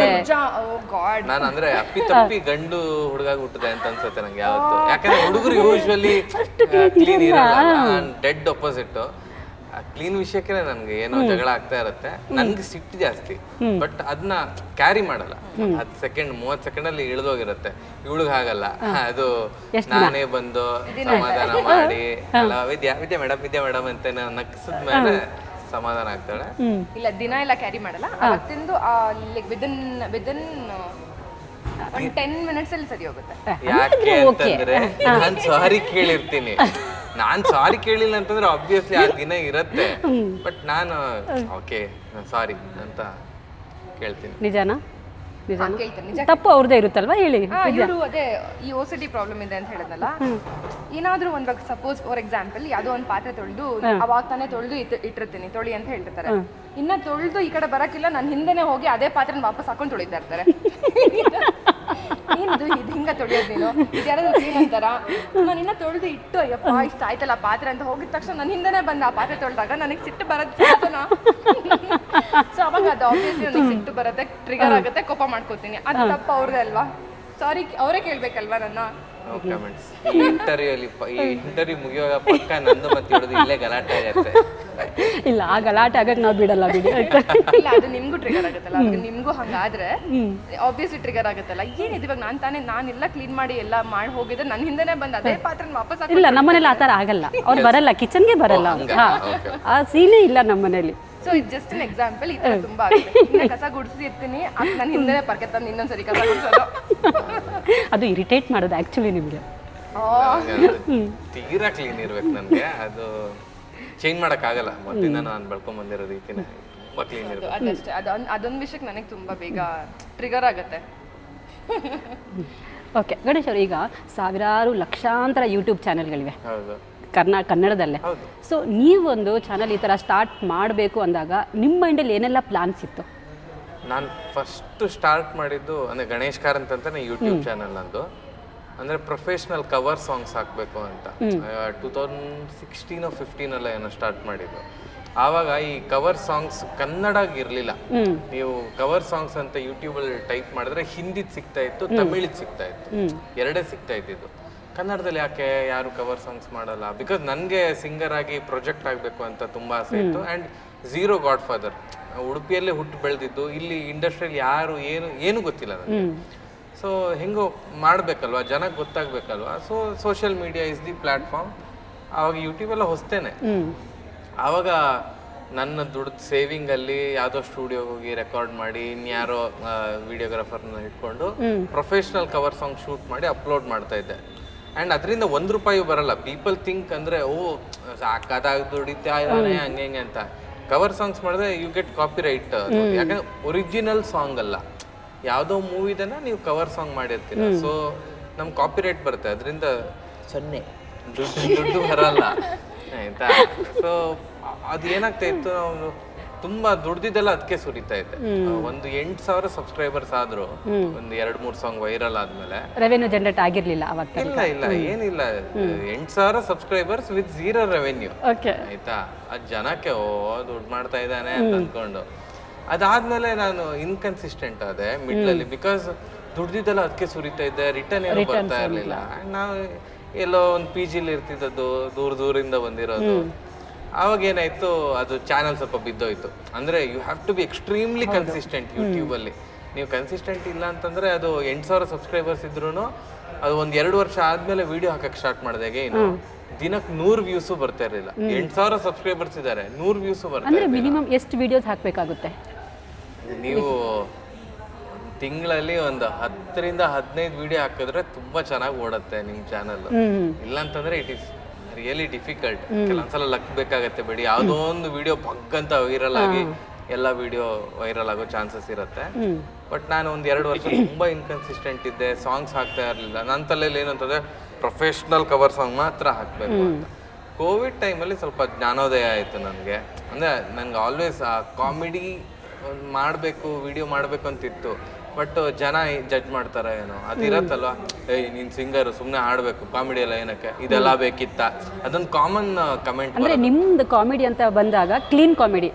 ಓ ಗಾಡ್ ನಾನು ಅಂದ್ರೆ ಅಪ್ಪಿ ತಪ್ಪಿ ಗಂಡು ಹುಡುಗ ಹುಟ್ಟಿದೆ ಅಂತ ಅನ್ಸುತ್ತೆ ನಂಗೆ ಯಾವತ್ತು. ಯಾಕಂದ್ರೆ ಹುಡುಗರು ಯೂಶ್ವಲಿ ಕ್ಲೀನ್ ಇರಲ್ಲ. ಡೆಡ್ ಅಪೋಸಿಟ್ ಕ್ಲೀನ್ ವಿಷಯಕ್ಕೆ ನನ್ಗೆ ಏನೋ ಜಗಳ ಆಗ್ತಾ ಇರುತ್ತೆ. ನನ್ಗೆ ಸಿಟ್ಟು ಜಾಸ್ತಿ. ಬಟ್ ಅದನ್ನ ಕ್ಯಾರಿ ಮಾಡಲ್ಲ. ಹತ್ತು ಸೆಕೆಂಡ್ ಮೂವತ್ ಸೆಕೆಂಡ್ ಅಲ್ಲಿ ಇಳಿದೋಗಿರತ್ತೆ ಇವಳಿಗೆ ಆಗಲ್ಲ ಅದು ನಾನೇ ಬಂದು ಸಮಾಧಾನ ಮಾಡಿ. ಅಲ್ಲ ವಿದ್ಯಾ ವಿದ್ಯಾ ಮೇಡಮ್ ವಿದ್ಯಾ ಮೇಡಮ್ ಅಂತ ನಕ್ಸದ ಮೇಲೆ ಸಮಾಧಾನ ಆಗ್ತಾಳೆ. ಇಲ್ಲ ದಿನ ಎಲ್ಲ ಕ್ಯಾರಿ ಮಾಡಲ್ಲ. ಅವತ್ತಿಂದು ಲೈಕ್ ವಿದಿನ್ ವಿದಿನ್ ಒಂದು ಟೆನ್ ಮಿನಿಟ್ಸ್ ಅಲ್ಲಿ ಸರಿ ಹೋಗುತ್ತೆ. ಯಾಕೆ ಅಂತಂದ್ರೆ ನಾನ್ ಸಾರಿ ಕೇಳಿರ್ತೀನಿ. ನಾನ್ ಸಾರಿ ಕೇಳಿಲ್ಲ ಅಂತಂದ್ರೆ ಆಬ್ವಿಯಸ್ಲಿ ಆ ದಿನ ಇರತ್ತೆ. ಬಟ್ ನಾನು ಓಕೆ ಸಾರಿ ಅಂತ ಕೇಳ್ತೀನಿ. ನಿಜಾನಾ? ನಿಜಾನಾ? ನಿಜ ತಪ್ಪು ಅವ್ರದ್ದೇ ಇರುತ್ತಲ್ವಾ? ಹೇಳಿ. ಇವರು ಅದೇ ಈ ಓ ಸಿ ಪ್ರಾಬ್ಲಮ್ ಇದೆ ಅಂತ ಹೇಳಿದ್ನಲ್ಲ. ಏನಾದ್ರೂ ಒಂದ್ ಸಪೋಸ್ ಫಾರ್ ಎಕ್ಸಾಂಪಲ್ ಯಾವ್ದೋ ಒಂದ್ ಪಾತ್ರೆ ತೊಳೆದು ಅವಾಗ ತಾನೇ ತೊಳೆದು ಇಟ್ಟಿರ್ತೀನಿ ತೊಳಿ ಅಂತ ಹೇಳ್ತಿರ್ತಾರೆ. ಇನ್ನ ತೊಳೆದು ಈ ಕಡೆ ಬರಕ್ಕಿಲ್ಲ ನಾನು ಹಿಂದೆನೆ ಹೋಗಿ ಅದೇ ಪಾತ್ರೆನ ವಾಪಸ್ ಹಾಕೊಂಡು ತೊಳಿತಾ ಇರ್ತಾರೆ. ಏನಿದು ಇದು ಹಿಂಗ ತೊಳೆಯೋದು ನೀನು? ಇದು ಯಾರಾದ್ರೂ ಕ್ಲೀನ್ ಅಂತಾರ? ನಾನು ಇನ್ನ ತೊಳೆದು ಇಟ್ಟು ಅಯ್ಯಪ್ಪ ಇಷ್ಟ ಆಯ್ತಲ್ಲ ಪಾತ್ರೆ ಅಂತ ಹೋಗಿದ ತಕ್ಷಣ ನನ್ನ ಹಿಂದೆನೆ ಬಂದ ಆ ಪಾತ್ರೆ ತೊಳೆದಾಗ ನನಗೆ ಸಿಟ್ಟು ಬರೋದು ಸೊ ಅವಾಗ ಅದು ಆಬ್ವಿಯಸ್ಲಿ ನನಗೆ ಸಿಟ್ಟು ಬರುತ್ತೆ ಟ್ರಿಗರ್ ಆಗುತ್ತೆ ಕೋಪ ಮಾಡ್ಕೋತೀನಿ. ಅದು ತಪ್ಪು ಅವ್ರದೇ ಅಲ್ವಾ? ಸಾರಿ ಅವರೇ ಕೇಳ್ಬೇಕಲ್ವಾ ನನ್ನ? ಕಮೆಂಟ್ಸ್ ಈ ಇಂಟರ್ವ್ಯೂ ಅಲ್ಲಿ ಈ ಇಂಟರ್ವ್ಯೂ ಮುಗಿಯುವಾಗ ಪಕ್ಕ ನಂದು ಮತ್ತೆ ಹಿಡಿದು ಇಲ್ಲೇ ಗಲಾಟೆ ಆಗತ್ತೆ. ಇಲ್ಲ ಆ ಗಲಾಟೆ ಆಗಕ್ಕೆ ನಾವು ಬಿಡಲ್ಲ ಬಿಡಿ. ಆಯ್ತಾ ಇಲ್ಲ ಅದು ನಿಮ್ಗೂ ಟ್ರಿಗರ್ ಆಗುತ್ತಲ್ಲ. ಅದು ನಿಮ್ಗೂ ಹಂಗಾದ್ರೆ ಆಬ್ವಿಯಸ್ಲಿ ಟ್ರಿಗರ್ ಆಗುತ್ತಲ್ಲ. ಏನಿದೆ ಇವಾಗ ನಾನು ತಾನೇ ನಾನೆಲ್ಲ ಕ್ಲೀನ್ ಮಾಡಿ ಎಲ್ಲ ಮಾಡಿ ಹೋಗಿದ್ರೆ ನನ್ನ ಹಿಂದೆನೆ ಬಂದ ಅದೇ ಪಾತ್ರ ವಾಪಸ್ ಹಾಕಿ ಇಲ್ಲ ನಮ್ಮನೇಲಿ ಆ ಥರ ಆಗಲ್ಲ. ಅವ್ರು ಬರಲ್ಲ ಕಿಚನ್ಗೆ ಬರಲ್ಲ. ಅವ್ರು. ಹಾ. ಆ ಸೀನೇ ಇಲ್ಲ ನಮ್ಮನೇಲಿ. ಸೊ ಇದು ಜಸ್ಟ್ ಅನ್ ಎಕ್ಸಾಂಪಲ್ ಈ ತರ ತುಂಬಾ ಆಗುತ್ತೆ. ಇನ್ನ ಕಸ ಗುಡಿಸಿ ಇರ್ತೀನಿ ಅದು ನನ್ನ ಹಿಂದೆನೆ ಪರ್ಕೆ ತಂದು ಇನ್ನೊಂದ್ಸರಿ ಕಸ ಗುಡಿಸೋದು. ಅದು ಇರಿಟೇಟ್ ಮಾಡೋದು ಆ್ಯಕ್ಚುಲಿ ನಿಮಗೆ. ತೀರಾ ಕ್ಲೀನ್ ಇರ್ಬೇಕು ನನಗೆ. ಅದು ಚೇಂಜ್ ಮಾಡೋಕ್ಕಾಗಲ್ಲ ಆಗಲ್ಲ. ಮೊದಲಿಂದ ನಾನು ಬೆಳ್ಕೊಂಡ್ ಬಂದಿರೋ ರೀತಿನೇ ತುಂಬ ಕ್ಲೀನ್ ಇರ್ಬೇಕು. ಅದಷ್ಟೇ. ಅದೊಂದು ಅದೊಂದು ವಿಷಯಕ್ಕೆ ನನಗೆ ತುಂಬ ಬೇಗ ಟ್ರಿಗರ್ ಆಗುತ್ತೆ. ಓಕೆ ಗಣೇಶ್ ಅವರು ಈಗ ಸಾವಿರಾರು ಲಕ್ಷಾಂತರ ಯೂಟ್ಯೂಬ್ ಚಾನೆಲ್ಗಳಿವೆ. ಹೌದು. ಕರ್ನಾ ಕನ್ನಡದಲ್ಲೇ. ಹೌದು. ಸೊ ನೀವೊಂದು ಚಾನಲ್ ಈ ಥರ ಸ್ಟಾರ್ಟ್ ಮಾಡಬೇಕು ಅಂದಾಗ ನಿಮ್ಮ ಮೈಂಡಲ್ಲಿ ಏನೆಲ್ಲ ಪ್ಲಾನ್ಸ್ ಇತ್ತು? ನಾನು ಫಸ್ಟ್ ಸ್ಟಾರ್ಟ್ ಮಾಡಿದ್ದು ಅಂದರೆ ಗಣೇಶ್ ಕಾರಂತ್ ಅಂತಾನೆ ಯೂಟ್ಯೂಬ್ ಚಾನಲ್ ನಂದು. ಅಂದ್ರೆ ಪ್ರೊಫೆಷ್ನಲ್ ಕವರ್ ಸಾಂಗ್ಸ್ ಹಾಕಬೇಕು ಅಂತ. ಟೂ ತೌಸಂಡ್ ಸಿಕ್ಸ್ಟೀನ್ ಫಿಫ್ಟೀನ್ ಅಲ್ಲ ಏನೋ ಸ್ಟಾರ್ಟ್ ಮಾಡಿದ್ದು. ಆವಾಗ ಈ ಕವರ್ ಸಾಂಗ್ಸ್ ಕನ್ನಡ ಇರಲಿಲ್ಲ. ನೀವು ಕವರ್ ಸಾಂಗ್ಸ್ ಅಂತ ಯೂಟ್ಯೂಬಲ್ಲಿ ಟೈಪ್ ಮಾಡಿದ್ರೆ ಹಿಂದಿದ್ ಸಿಗ್ತಾ ಇತ್ತು ತಮಿಳಿದ್ ಸಿಗ್ತಾ ಇತ್ತು. ಎರಡೇ ಸಿಗ್ತಾ ಇದ್ದಿದ್ದು. ಕನ್ನಡದಲ್ಲಿ ಯಾಕೆ ಯಾರು ಕವರ್ ಸಾಂಗ್ಸ್ ಮಾಡಲ್ಲ? ಬಿಕಾಸ್ ನನಗೆ ಸಿಂಗರ್ ಆಗಿ ಪ್ರೊಜೆಕ್ಟ್ ಆಗಬೇಕು ಅಂತ ತುಂಬಾ ಆಸೆ ಇತ್ತು. ಆ್ಯಂಡ್ ಝೀರೋ ಗಾಡ್ ಫಾದರ್ ಉಡುಪಿಯಲ್ಲೇ ಹುಟ್ಟು ಬೆಳೆದಿದ್ದು ಇಲ್ಲಿ ಇಂಡಸ್ಟ್ರಿಯಲ್ಲಿ ಯಾರು ಏನು ಏನು ಗೊತ್ತಿಲ್ಲ ನನಗೆ. ಸೊ ಹೆಂಗೋ ಮಾಡಬೇಕಲ್ವಾ ಜನಕ್ಕೆ ಗೊತ್ತಾಗಬೇಕಲ್ವಾ? So social media is the platform ಆವಾಗ ಯೂಟ್ಯೂಬ್ ಎಲ್ಲ ಹೊಸ್ತೇನೆ. ಆವಾಗ ನನ್ನ ದುಡ್ಡು ಸೇವಿಂಗಲ್ಲಿ ಯಾವುದೋ ಸ್ಟುಡಿಯೋಗೆ ಹೋಗಿ ರೆಕಾರ್ಡ್ ಮಾಡಿ ಇನ್ಯಾರೋ ವಿಡಿಯೋಗ್ರಾಫರ್ನ ಇಟ್ಕೊಂಡು ಪ್ರೊಫೆಷ್ನಲ್ ಕವರ್ ಸಾಂಗ್ ಶೂಟ್ ಮಾಡಿ ಅಪ್ಲೋಡ್ ಮಾಡ್ತಾ ಇದ್ದೆ. ಆ್ಯಂಡ್ ಅದರಿಂದ ಒಂದು ರೂಪಾಯಿ ಬರಲ್ಲ. ಪೀಪಲ್ ಥಿಂಕ್ ಅಂದರೆ ಓ ಸಾಕಾದಾಗ ದುಡಿತಾ ಇದ್ದಾನೆ ಹಂಗೆ ಹಿಂಗೆ ಅಂತ. ಕವರ್ ಸಾಂಗ್ಸ್ ಮಾಡಿದ್ರೆ ಯು ಗೆಟ್ ಕಾಪಿ ರೈಟ್ ಯಾಕಂದ್ರೆ ಒರಿಜಿನಲ್ ಸಾಂಗ್ ಅಲ್ಲ. ಯಾವುದೋ ಮೂವಿದನ್ನ ನೀವು ಕವರ್ ಸಾಂಗ್ ಮಾಡಿರ್ತೀರ. ಸೊ ನಮ್ ಕಾಪಿ ರೈಟ್ ಬರುತ್ತೆ. ಅದರಿಂದ ಸೊನ್ನೆ. ದುಡ್ಡು ದುಡ್ಡು ಬರಲ್ಲ. ಆಯ್ತಾ? ಸೊ ಅದು ಏನಾಗ್ತಾ ಇತ್ತು? ನಾವು ತುಂಬಾ ದುಡ್ದಿದ್ದೆಲ್ಲ ಅದಕ್ಕೆ ಸುರಿತಾ ಇದೆ. ಒಂದು ಎಂಟು ಸಾವಿರ ಸಬ್ಸ್ಕ್ರೈಬರ್ಸ್ ಆದ್ರು ಒಂದು ಎರಡ್ ಮೂರ್ ಸಾಂಗ್ ವೈರಲ್ ಆದ್ಮೇಲೆ ರೆವೆನ್ಯೂ ಜನರೇಟ್ ಆಗಿರ್ಲಿಲ್ಲ ಅವಾಗ ಇಲ್ಲ ಇಲ್ಲ ಏನಿಲ್ಲ. ಎಂಟು ಸಾವಿರ ಸಬ್ಸ್ಕ್ರೈಬರ್ಸ್ ವಿತ್ ಝೀರೋ ರೆವೆನ್ಯೂ ಆಯ್ತಾ? ಅದ್ ಜನಕ್ಕೆ ಓ ದುಡ್ಡು ಮಾಡ್ತಾ ಇದ್ದಾನೆ ಅಂತ ಅನ್ಕೊಂಡು. ಅದಾದ್ಮೇಲೆ ನಾನು ಇನ್ಕನ್ಸಿಸ್ಟೆಂಟ್ ಆದೆ ಮಿಡ್ಲಲ್ಲಿ ಬಿಕಾಸ್ ದುಡ್ದಿದ್ದೆಲ್ಲ ಅದಕ್ಕೆ ಸುರಿತಾ ಇದ್ದೆ ರಿಟರ್ನ್ ಏನು ಬರ್ತಾ ಇರ್ಲಿಲ್ಲ. ನಾವು ಎಲ್ಲೋ ಒಂದು ಪಿ ಜಿಲಿ ಇರ್ತಿದ್ದದ್ದು ದೂರ ದೂರಿಂದ ಬಂದಿರೋದು. ಆವಾಗ ಏನಾಯ್ತು ಅದು ಚಾನಲ್ ಸ್ವಲ್ಪ ಬಿದ್ದೋಯ್ತು. ಅಂದ್ರೆ you have to be extremely consistent YouTube ಅಲ್ಲಿ. ನೀವು ಕನ್ಸಿಸ್ಟೆಂಟ್ ಇಲ್ಲ ಅಂತಂದ್ರೆ ಅದು ಎಂಟು ಸಾವಿರ ಸಬ್ಸ್ಕ್ರೈಬರ್ಸ್ ಇದ್ರು ಅದು ಒಂದ್ ಎರಡು ವರ್ಷ ಆದ್ಮೇಲೆ ವಿಡಿಯೋ ಹಾಕಕ್ ಸ್ಟಾರ್ಟ್ ಮಾಡಿದಾಗ ಏನು? ದಿನಕ್ಕೆ ನೂರು ವ್ಯೂಸು ಬರ್ತಾ ಇರಲಿಲ್ಲ. ಎಂಟು ಸಾವಿರ ಸಬ್ಸ್ಕ್ರೈಬರ್ಸ್ ಇದ್ದಾರೆ ನೂರು ವ್ಯೂಸು ಬರ್ತಾರೆ ಅಂದರೆ ಮಿನಿಮಮ್ ಎಷ್ಟು ವಿಡಿಯೋಸ್ ಹಾಕಬೇಕಾಗುತ್ತೆ? ನೀವು ತಿಂಗಳಲ್ಲಿ ಒಂದು ಹತ್ತರಿಂದ ಹದಿನೈದು ವಿಡಿಯೋ ಹಾಕಿದ್ರೆ ತುಂಬಾ ಚೆನ್ನಾಗಿ ಓಡತ್ತೆ ನಿಮ್ ಚಾನಲ್ ಇಲ್ಲ ಅಂತಂದ್ರೆ ಇಟ್ ಇಸ್ ರಿಯಲಿ ಡಿಫಿಕಲ್ಟ್ ಕೆಲವೊಂದ್ಸಲ ಲಕ್ ಬೇಕಾಗತ್ತೆ ಬಿಡಿ. ಯಾವುದೋ ಒಂದು ವಿಡಿಯೋ ಅಂತ ವೈರಲ್ ಆಗಿ ಎಲ್ಲ ವಿಡಿಯೋ ವೈರಲ್ ಆಗೋ ಚಾನ್ಸಸ್ ಇರುತ್ತೆ. ಬಟ್ ನಾನು ಒಂದ್ ಎರಡು ವರ್ಷ ತುಂಬಾ ಇನ್ಕನ್ಸಿಸ್ಟೆಂಟ್ ಇದ್ದೆ. ಸಾಂಗ್ಸ್ ಹಾಕ್ತಾ ಇರಲಿಲ್ಲ. ನನ್ನ ತಲೆಯಲ್ಲಿ ಏನಂತಂದ್ರೆ ಪ್ರೊಫೆಷ್ನಲ್ ಕವರ್ ಸಾಂಗ್ ಮಾತ್ರ ಹಾಕ್ಬೇಕು ಅಂತ. ಕೋವಿಡ್ ಟೈಮಲ್ಲಿ ಸ್ವಲ್ಪ ಜ್ಞಾನೋದಯ ಆಯಿತು ನನಗೆ. ಅಂದರೆ ನಂಗೆ ಆಲ್ವೇಸ್ ಆ ಕಾಮಿಡಿ ಮಾಡಬೇಕು ವಿಡಿಯೋ ಮಾಡಬೇಕು ಅಂತಿತ್ತು. ಬಟ್ ಜನ ಜಡ್ಜ್ ಮಾಡ್ತಾರ ಏನೋ. ಅದಿರತ್ತಲ್ವಾ ಏಯ್ ನೀನ್ ಸಿಂಗರ್ ಸುಮ್ನೆ ಹಾಡ್ಬೇಕು ಕಾಮಿಡಿ ಎಲ್ಲ ಏನಕ್ಕೆ? ಇದೆಲ್ಲ ಬೇಕಿತ್ತ? ಅದೊಂದು ಕಾಮನ್ ಕಮೆಂಟ್ ಅಂದ್ರೆ ನಿಮ್ದು ಕಾಮಿಡಿ ಅಂತ ಬಂದಾಗ ಕ್ಲೀನ್ ಕಾಮಿಡಿ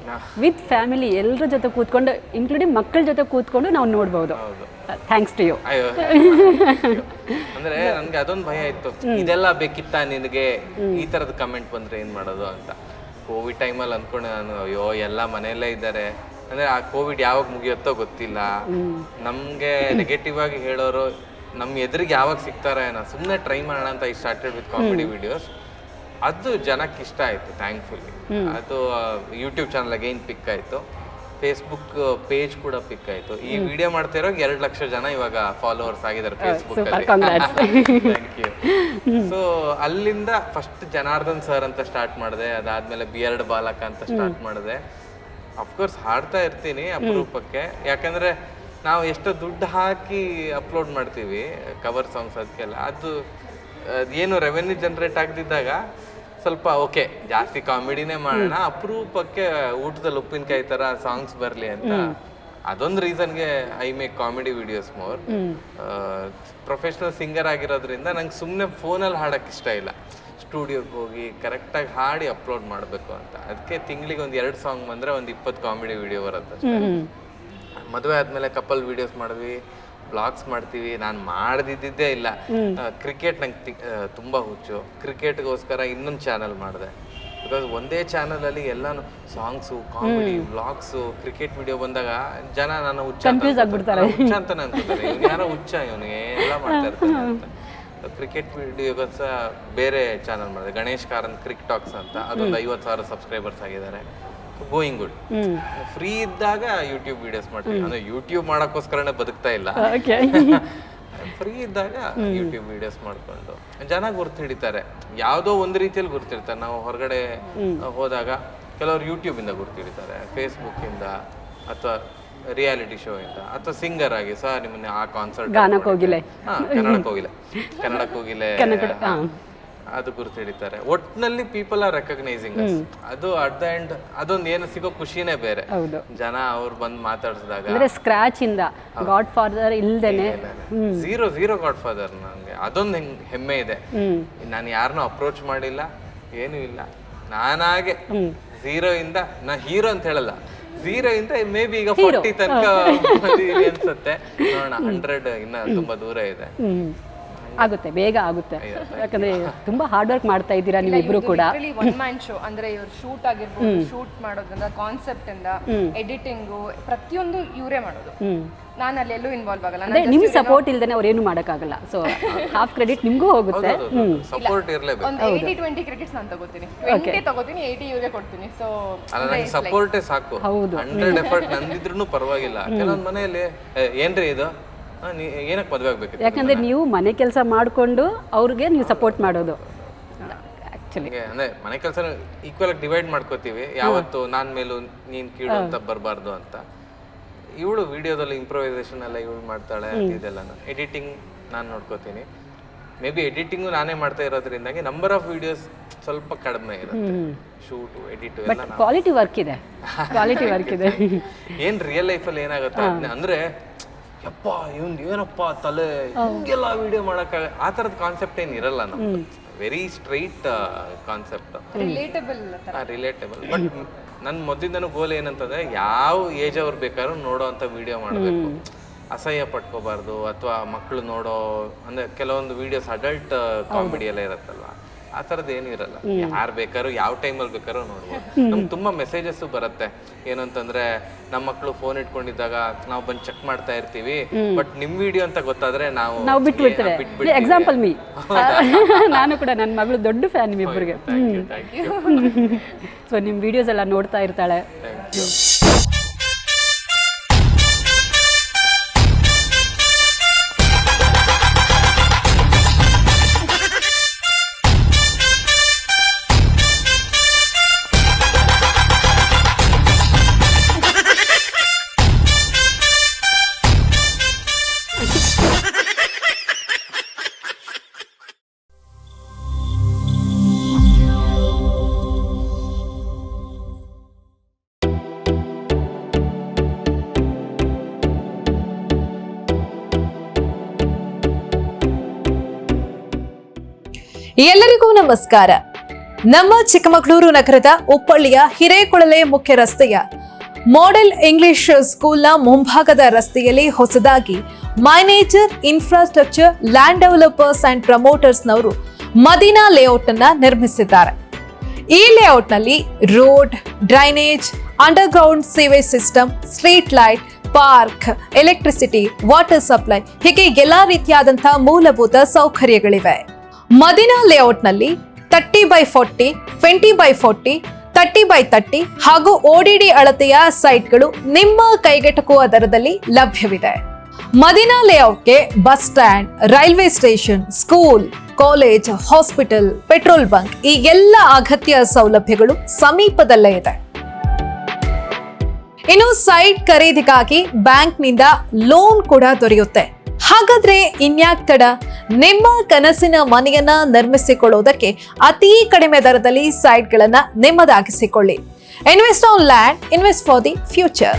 ವಿತ್ ಫ್ಯಾಮಿಲಿ ಎಲ್ಲರ ಜೊತೆ ಕೂತ್ಕೊಂಡು ಇನ್ಕ್ಲೂಡಿಂಗ್ ಮಕ್ಕಳ ಜೊತೆ ಕೂತ್ಕೊಂಡು ನಾವು ನೋಡ್ಬೋದು. ಹೌದು. ಥ್ಯಾಂಕ್ಸ್ ಟು ಯು ಅಯ್ಯೋ ಅಂದ್ರೆ ನನ್ಗೆ ಅದೊಂದು ಭಯ ಇತ್ತು. ಇದೆಲ್ಲ ಬೇಕಿತ್ತ ನಿನಗೆ? ಈ ತರದ ಕಮೆಂಟ್ ಬಂದ್ರೆ ಏನ್ ಮಾಡೋದು ಅಂತ. ಕೋವಿಡ್ ಟೈಮಲ್ಲಿ ಅನ್ಕೊಂಡೆ ನಾನು ಅಯ್ಯೋ ಎಲ್ಲ ಮನೆಯಲ್ಲೇ ಇದ್ದಾರೆ. ಅಂದ್ರೆ ಆ ಕೋವಿಡ್ ಯಾವಾಗ ಮುಗಿಯುತ್ತೋ ಗೊತ್ತಿಲ್ಲ. ನಮ್ಗೆ ನೆಗೆಟಿವ್ ಆಗಿ ಹೇಳೋರು ನಮ್ ಎದುರಿಗೆ ಯಾವಾಗ ಸಿಗ್ತಾರ ಏನೋ ಸುಮ್ಮನೆ ಟ್ರೈ ಮಾಡೋಣ ಅಂತ ಈ ಸ್ಟಾರ್ಟೆಡ್ ವಿತ್ ಕಾಮಿಡಿ ವಿಡಿಯೋಸ್ ಅದು ಜನಕ್ಕೆ ಇಷ್ಟ ಆಯ್ತು ಥ್ಯಾಂಕ್ಫುಲಿ ಅದು ಯೂಟ್ಯೂಬ್ ಚಾನಲ್ ಅಗೈನ್ ಪಿಕ್ ಆಯ್ತು. ಫೇಸ್ಬುಕ್ ಪೇಜ್ ಕೂಡ ಪಿಕ್ ಆಯ್ತು. ಈ ವಿಡಿಯೋ ಮಾಡ್ತಾ ಇರೋ ಎರಡು ಲಕ್ಷ ಜನ ಇವಾಗ ಫಾಲೋವರ್ಸ್ ಆಗಿದ್ದಾರೆ ಫೇಸ್ಬುಕ್ ಸೊ ಅಲ್ಲಿಂದ ಫಸ್ಟ್ ಜನಾರ್ದನ್ ಸರ್ ಅಂತ ಸ್ಟಾರ್ಟ್ ಮಾಡಿದೆ. ಅದಾದ್ಮೇಲೆ ಬಿಎರ್ಡ್ ಬಾಲಕ ಅಂತ ಸ್ಟಾರ್ಟ್ ಮಾಡಿದೆ. ಅಫ್ಕೋರ್ಸ್ ಹಾಡ್ತಾ ಇರ್ತೀನಿ ಅಪರೂಪಕ್ಕೆ. ಯಾಕಂದ್ರೆ ನಾವು ಎಷ್ಟು ದುಡ್ಡು ಹಾಕಿ ಅಪ್ಲೋಡ್ ಮಾಡ್ತೀವಿ ಕವರ್ ಸಾಂಗ್ಸ್ ಅದಕ್ಕೆಲ್ಲ. ಅದು ಅದ್ ಏನು ರೆವೆನ್ಯೂ ಜನರೇಟ್ ಆಗದಿದ್ದಾಗ ಸ್ವಲ್ಪ ಓಕೆ ಜಾಸ್ತಿ ಕಾಮಿಡಿನೇ ಮಾಡೋಣ. ಅಪರೂಪಕ್ಕೆ ಊಟದಲ್ಲಿ ಉಪ್ಪಿನಕಾಯಿ ತರ ಸಾಂಗ್ಸ್ ಬರಲಿ ಅಂತ. ಅದೊಂದು ರೀಸನ್ಗೆ I make comedy videos more professional singer ಆಗಿರೋದ್ರಿಂದ ನಂಗೆ ಸುಮ್ಮನೆ ಫೋನಲ್ಲಿ ಹಾಡಕ್ಕೆ ಇಷ್ಟ ಇಲ್ಲ. ಸ್ಟುಡಿಯೋಗೆ ಹೋಗಿ ಕರೆಕ್ಟಾಗಿ ಹಾಡಿ ಅಪ್ಲೋಡ್ ಮಾಡಬೇಕು ಅಂತ. ಅದಕ್ಕೆ ತಿಂಗಳಿಗೆ ಒಂದು ಎರಡು ಸಾಂಗ್ ಬಂದರೆ ಒಂದು ಇಪ್ಪತ್ತು ಕಾಮಿಡಿ ವಿಡಿಯೋ ಬರುತ್ತೆ. ಮದುವೆ ಆದಮೇಲೆ ಕಪಲ್ ವಿಡಿಯೋಸ್ ಮಾಡಿದ್ವಿ ಬ್ಲಾಗ್ಸ್ ಮಾಡ್ತೀವಿ ನಾನು ಮಾಡದಿದ್ದೇ ಇಲ್ಲ. ಕ್ರಿಕೆಟ್ ನಂಗೆ ತುಂಬಾ ಹುಚ್ಚು. ಕ್ರಿಕೆಟ್ಗೋಸ್ಕರ ಇನ್ನೊಂದು ಚಾನಲ್ ಮಾಡಿದೆ. ಬಿಕಾಸ್ ಒಂದೇ ಚಾನಲಲ್ಲಿ ಎಲ್ಲಾನು songs comedy blogs cricket video ಬಂದಾಗ ಜನ ನಾನು ಹುಚ್ಚ ಅಂತ ಅನ್ಕೊತಾರೆ. ಯಾರೋ ಹುಚ್ಚ ಇವನಿಗೆ ಎಲ್ಲ ಮಾಡ್ತಾ ಇರ್ತಾನೆ ಅಂತ. ಕ್ರಿಕೆಟ್ ವಿಡಿಯೋಗೋಸ್ಕರ ಬೇರೆ ಚಾನಲ್ ಮಾಡಿದೆ. ಗಣೇಶ್ ಕಾರನ್ ಕ್ರಿಕ್ ಟಾಕ್ಸ್ ಅಂತ. ಅದೊಂದು ಐವತ್ತು ಸಾವಿರ ಸಬ್ಸ್ಕ್ರೈಬರ್ಸ್ ಆಗಿದ್ದಾರೆ. ಗೋಯಿಂಗ್ ಗುಡ್ ಫ್ರೀ ಇದ್ದಾಗ ಯೂಟ್ಯೂಬ್ ವಿಡಿಯೋಸ್ ಮಾಡ್ತೀವಿ ಅಂದ್ರೆ ಯೂಟ್ಯೂಬ್ ಮಾಡೋಕ್ಕೋಸ್ಕರನೇ ಬದುಕ್ತಾ ಇಲ್ಲ. ಫ್ರೀ ಇದ್ದಾಗ ಯೂಟ್ಯೂಬ್ ವಿಡಿಯೋಸ್ ಮಾಡ್ಕೊಂಡು. ಜನ ಗುರ್ತು ಹಿಡಿತಾರೆ ಯಾವುದೋ ಒಂದು ರೀತಿಯಲ್ಲಿ ಗುರ್ತಿರ್ತಾರೆ ನಾವು ಹೊರಗಡೆ ಹೋದಾಗ ಕೆಲವರು ಯೂಟ್ಯೂಬಿಂದ ಇಂದ ಫೇಸ್ಬುಕ್ಕಿಂದ ಅಥವಾ ರಿಯಾಲಿಟಿ ಶೋ ಅಂತ ಅಥವಾ ಸಿಂಗರ್ ಆಗಿ ಸಹ ನಿಮ್ಮನ್ನ ಆ ಕಾನ್ಸರ್ಟ್ ಗಾನಕ್ಕೆ ಹೋಗಿಲ್ಲ. ಹಾ ಕನ್ನಡಕ್ಕೆ ಹೋಗಿಲ್ಲ. ಕನ್ನಡಕ್ಕೆ ಹೋಗಿಲ್ಲ. ಅದು ಗುರುತು ಹಿಡಿತಾರೆ. ಒಟ್ನಲ್ಲಿ ಪೀಪಲ್ ಆರ್ ರೆಕಗ್ನೈಸಿಂಗ್ ಅದು ಅಟ್ ದ ಎಂಡ್ ಅದೊಂದು ಏನು ಸಿಗೋ ಖುಷಿನೇ ಬೇರೆ. ಹೌದು. ಜನ ಅವ್ರು ಬಂದು ಮಾತಾಡಿಸಿದಾಗ. ಅಂದ್ರೆ ಸ್ಕ್ರಾಚ್ ಇಂದ ಗಾಡ್ ಫಾದರ್ ಇಲ್ದೇನೆ. ಝೀರೋ ಝೀರೋ ಗಾಡ್ ಫಾದರ್ ನನಗೆ ಅದೊಂದು ಹೆಮ್ಮೆ ಇದೆ. ನಾನು ಯಾರನ್ನೂ ಅಪ್ರೋಚ್ ಮಾಡಿಲ್ಲ ಏನೂ ಇಲ್ಲ. ನಾನಾಗೆ ಝೀರೋ ಇಂದ ನಾ ಹೀರೋ ಅಂತ ಹೇಳಲ್ಲ. ಝೀರೋ ಇಂದ ಮೇ ಬಿ ಈಗ ಫೋರ್ಟಿ ತನಕ ಅನ್ಸುತ್ತೆ. ನೋಡೋಣ ಹಂಡ್ರೆಡ್ ಇನ್ನ ತುಂಬಾ ದೂರ ಇದೆ. ಆಗುತ್ತೆ ಬೇಗ ಆಗುತ್ತೆ. ಯಾಕಂದ್ರೆ ತುಂಬಾ ಹಾರ್ಡ್ ವರ್ಕ್ ಮಾಡ್ತಾ ಇದ್ದೀರಾ ನೀವಿಬ್ರು ಕೂಡ. ಒನ್ ಮ್ಯಾನ್ ಶೋ ಅಂದ್ರೆ ಇವ್ರ ಶೂಟ್ ಆಗಿರ್ಬೋದು ಶೂಟ್ ಮಾಡೋದ್ರಿಂದ ಕಾನ್ಸೆಪ್ಟ್ ಇಂದ ಎಡಿಟಿಂಗು ಪ್ರತಿಯೊಂದು ಇವರೇ ಮಾಡೋದು. ನಾನು ಅಲ್ಲೆಲ್ಲೂ ಇನ್ವಾಲ್ವ್ ಆಗಲ್ಲ. ಅಂದ್ರೆ ನಿಮ್ ಸಪೋರ್ಟ್ ಇಲ್ದೇನೆ ಅವ್ರು ಏನು ಮಾಡಕ್ಕಾಗಲ್ಲ. ಸೊ ಹಾಫ್ ಕ್ರೆಡಿಟ್ ನಿಮ್ಗೂ ಹೋಗುತ್ತೆ. ಸಪೋರ್ಟ್ ಇರಲೇಬೇಕು. ಒಂದು ಏಯ್ಟಿ ಟ್ವೆಂಟಿ ಕ್ರೆಡಿಟ್ಸ್ ನಾನು ತಗೋತೀನಿ. ಟ್ವೆಂಟಿ ತಗೋತೀನಿ ಏಯ್ಟಿ ಇವ್ರಿಗೆ ಕೊಡ್ತೀನಿ. ಸೊ ಸಪೋರ್ಟೇ ಸಾಕು. ಹಂಡ್ರೆಡ್ ಎಫರ್ಟ್ ನಂದಿದ್ರು ಪರವಾಗಿಲ್ಲ. ಕೆಲವೊಂದು ಮನೆಯಲ್ಲಿ "ಏ, ಏನ್ರಿ ಇದು? ಏನಕ್ಕೆ ಮದ್ವೆ ಯಾಕಂದ್ರೆ ನೀವು ಮನೆ ಕೆಲಸ ಮಾಡಿಕೊಂಡು ಅವ್ರಿಗೆ ನೀವು ಸಪೋರ್ಟ್ ಮಾಡೋದು. ಅಂದ್ರೆ ಮನೆ ಕೆಲಸ ಈಕ್ವಲ್ ಆಗಿ ಡಿವೈಡ್ ಮಾಡ್ಕೋತೀವಿ. ಯಾವತ್ತು ನಾನ್ ಮೇಲೂ ನೀನ್ ಕೀಳು ಅಂತ ಬರಬಾರ್ದು ಅಂತ. ಇವಳು ವಿಡಿಯೋದಲ್ಲಿ ಇಂಪ್ರೂವೈಸೇಷನ್ ಎಲ್ಲ ಇವಳು ಮಾಡ್ತಾಳೆ ಇದೆಲ್ಲ ಎಡಿಟಿಂಗ್ ನಾನು ನೋಡ್ಕೋತೀನಿ. ಮೇ ಬಿ ಎಡಿಟಿಂಗು ನಾನೇ ಮಾಡ್ತಾ ಇರೋದ್ರಿಂದಾಗಿ ನಂಬರ್ ಆಫ್ ವಿಡಿಯೋಸ್ ಸ್ವಲ್ಪ ಕಡಿಮೆ ಇರುತ್ತೆ. ಶೂಟು ಎಡಿಟ್ ಎಲ್ಲ ಕ್ವಾಲಿಟಿ ವರ್ಕ್ ಇದೆ. ಕ್ವಾಲಿಟಿ ವರ್ಕ್ ಇದೆ. ಏನ್ ರಿಯಲ್ ಲೈಫಲ್ಲಿ ಏನಾಗುತ್ತೆ ಅಂದ್ರೆ ಯಪ್ಪ ಇವ್ನ್ ಏನಪ್ಪ ತಲೆ? ಹಿಂಗೆಲ್ಲ ವಿಡಿಯೋ ಮಾಡಕ್ ಆ ತರದ ಕಾನ್ಸೆಪ್ಟ್ ಏನ್ ಇರಲ್ಲ ನಮ್ದು. Very straight concept relatable relatable but ನನ್ನ ಮೊದಲಿಂದನೂ ಗೋಲ್ ಏನಂತಂದ್ರೆ ಯಾವ ಏಜ್ ಅವ್ರು ಬೇಕಾದ್ರೂ ನೋಡೋ ಅಂತ ವಿಡಿಯೋ ಮಾಡಬೇಕು. ಅಸಹ್ಯ ಪಟ್ಕೋಬಾರ್ದು ಅಥವಾ ಮಕ್ಕಳು ನೋಡೋ ಅಂದ್ರೆ ಕೆಲವೊಂದು ವಿಡಿಯೋಸ್ ಅಡಲ್ಟ್ ಕಾಮಿಡಿ ಎಲ್ಲ ಇರುತ್ತಲ್ವಾ? ಆ ಥರದ್ದು ಏನು ಇರಲ್ಲ. ಯಾರು ಬೇಕಾದ್ರೂ ಯಾವ ಟೈಮಲ್ಲಿ ಬೇಕಾದ್ರೂ ನೋಡ್ಬೋದು. ನಮ್ಗೆ ತುಂಬಾ ಮೆಸೇಜಸ್ ಬರುತ್ತೆ. ಏನಂತಂದ್ರೆ ನಮ್ಮ ಮಕ್ಕಳು ಫೋನ್ ಇಟ್ಕೊಂಡಿದ್ದಾಗ ನಾವು ಬಂದು ಚೆಕ್ ಮಾಡ್ತಾ ಇರ್ತೀವಿ. ಬಟ್ ನಿಮ್ ವಿಡಿಯೋ ಅಂತ ಗೊತ್ತಾದ್ರೆ ನಾವು ನಾವು ಬಿಟ್ಬಿಡ್ತೀವಿ. ಎಕ್ಸಾಂಪಲ್ ಮೀ ನಾನು ಕೂಡ ನನ್ನ ಮಗಳು ದೊಡ್ಡ ಫ್ಯಾನ್ ನಿಮ್ಮಿಬ್ಬರಿಗೆ. ಸೊ ನಿಮ್ಮ ವಿಡಿಯೋಸ್ ಎಲ್ಲ ನೋಡ್ತಾ ಇರ್ತಾಳೆ. ಎಲ್ಲರಿಗೂ ನಮಸ್ಕಾರ. ನಮ್ಮ ಚಿಕ್ಕಮಗಳೂರು ನಗರದ ಉಪ್ಪಳ್ಳಿಯ ಹಿರೇಕೊಳಲೆ ಮುಖ್ಯ ರಸ್ತೆಯ ಮಾಡೆಲ್ ಇಂಗ್ಲಿಷ್ ಸ್ಕೂಲ್ನ ಮುಂಭಾಗದ ರಸ್ತೆಯಲ್ಲಿ ಹೊಸದಾಗಿ ಮೈನೇಜರ್ ಇನ್ಫ್ರಾಸ್ಟ್ರಕ್ಚರ್ ಲ್ಯಾಂಡ್ ಡೆವಲಪರ್ಸ್ ಅಂಡ್ ಪ್ರಮೋಟರ್ಸ್ನವರು ಮದೀನಾ ಲೇಔಟ್ ಅನ್ನ ನಿರ್ಮಿಸಿದ್ದಾರೆ. ಈ ಲೇಔಟ್ನಲ್ಲಿ road, drainage, underground sewage system, street light, park, electricity, water supply ಹೀಗೆ ಎಲ್ಲ ರೀತಿಯಾದಂತಹ ಮೂಲಭೂತ ಸೌಕರ್ಯಗಳಿವೆ. Medina ಲೇಔಟ್ನಲ್ಲಿ thirty by forty, twenty by forty, thirty by thirty ಹಾಗೂ ಓಡಿಡಿ ಅಳತೆಯ ಸೈಟ್ಗಳು ನಿಮ್ಮ ಕೈಗೆಟಕುವ ದರದಲ್ಲಿ ಲಭ್ಯವಿದೆ. Medina ಲೇಔಟ್ಗೆ bus stand, railway station, school, college, hospital, petrol bunk ಈ ಎಲ್ಲ ಅಗತ್ಯ ಸೌಲಭ್ಯಗಳು ಸಮೀಪದಲ್ಲೇ ಇದೆ. ಇನ್ನು ಸೈಟ್ ಖರೀದಿಗಾಗಿ ಬ್ಯಾಂಕ್ನಿಂದ ಲೋನ್ ಕೂಡ ದೊರೆಯುತ್ತೆ. ಹಾಗಾದ್ರೆ ಇನ್ಯಾಕ್ ತಡ? ನಿಮ್ಮ ಕನಸಿನ ಮನೆಯನ್ನ ನಿರ್ಮಿಸಿಕೊಳ್ಳುವುದಕ್ಕೆ ಅತಿ ಕಡಿಮೆ ದರದಲ್ಲಿ ಸೈಟ್ಗಳನ್ನ ನಿಮ್ಮದಾಗಿಸಿಕೊಳ್ಳಿ. Invest on land invest for the future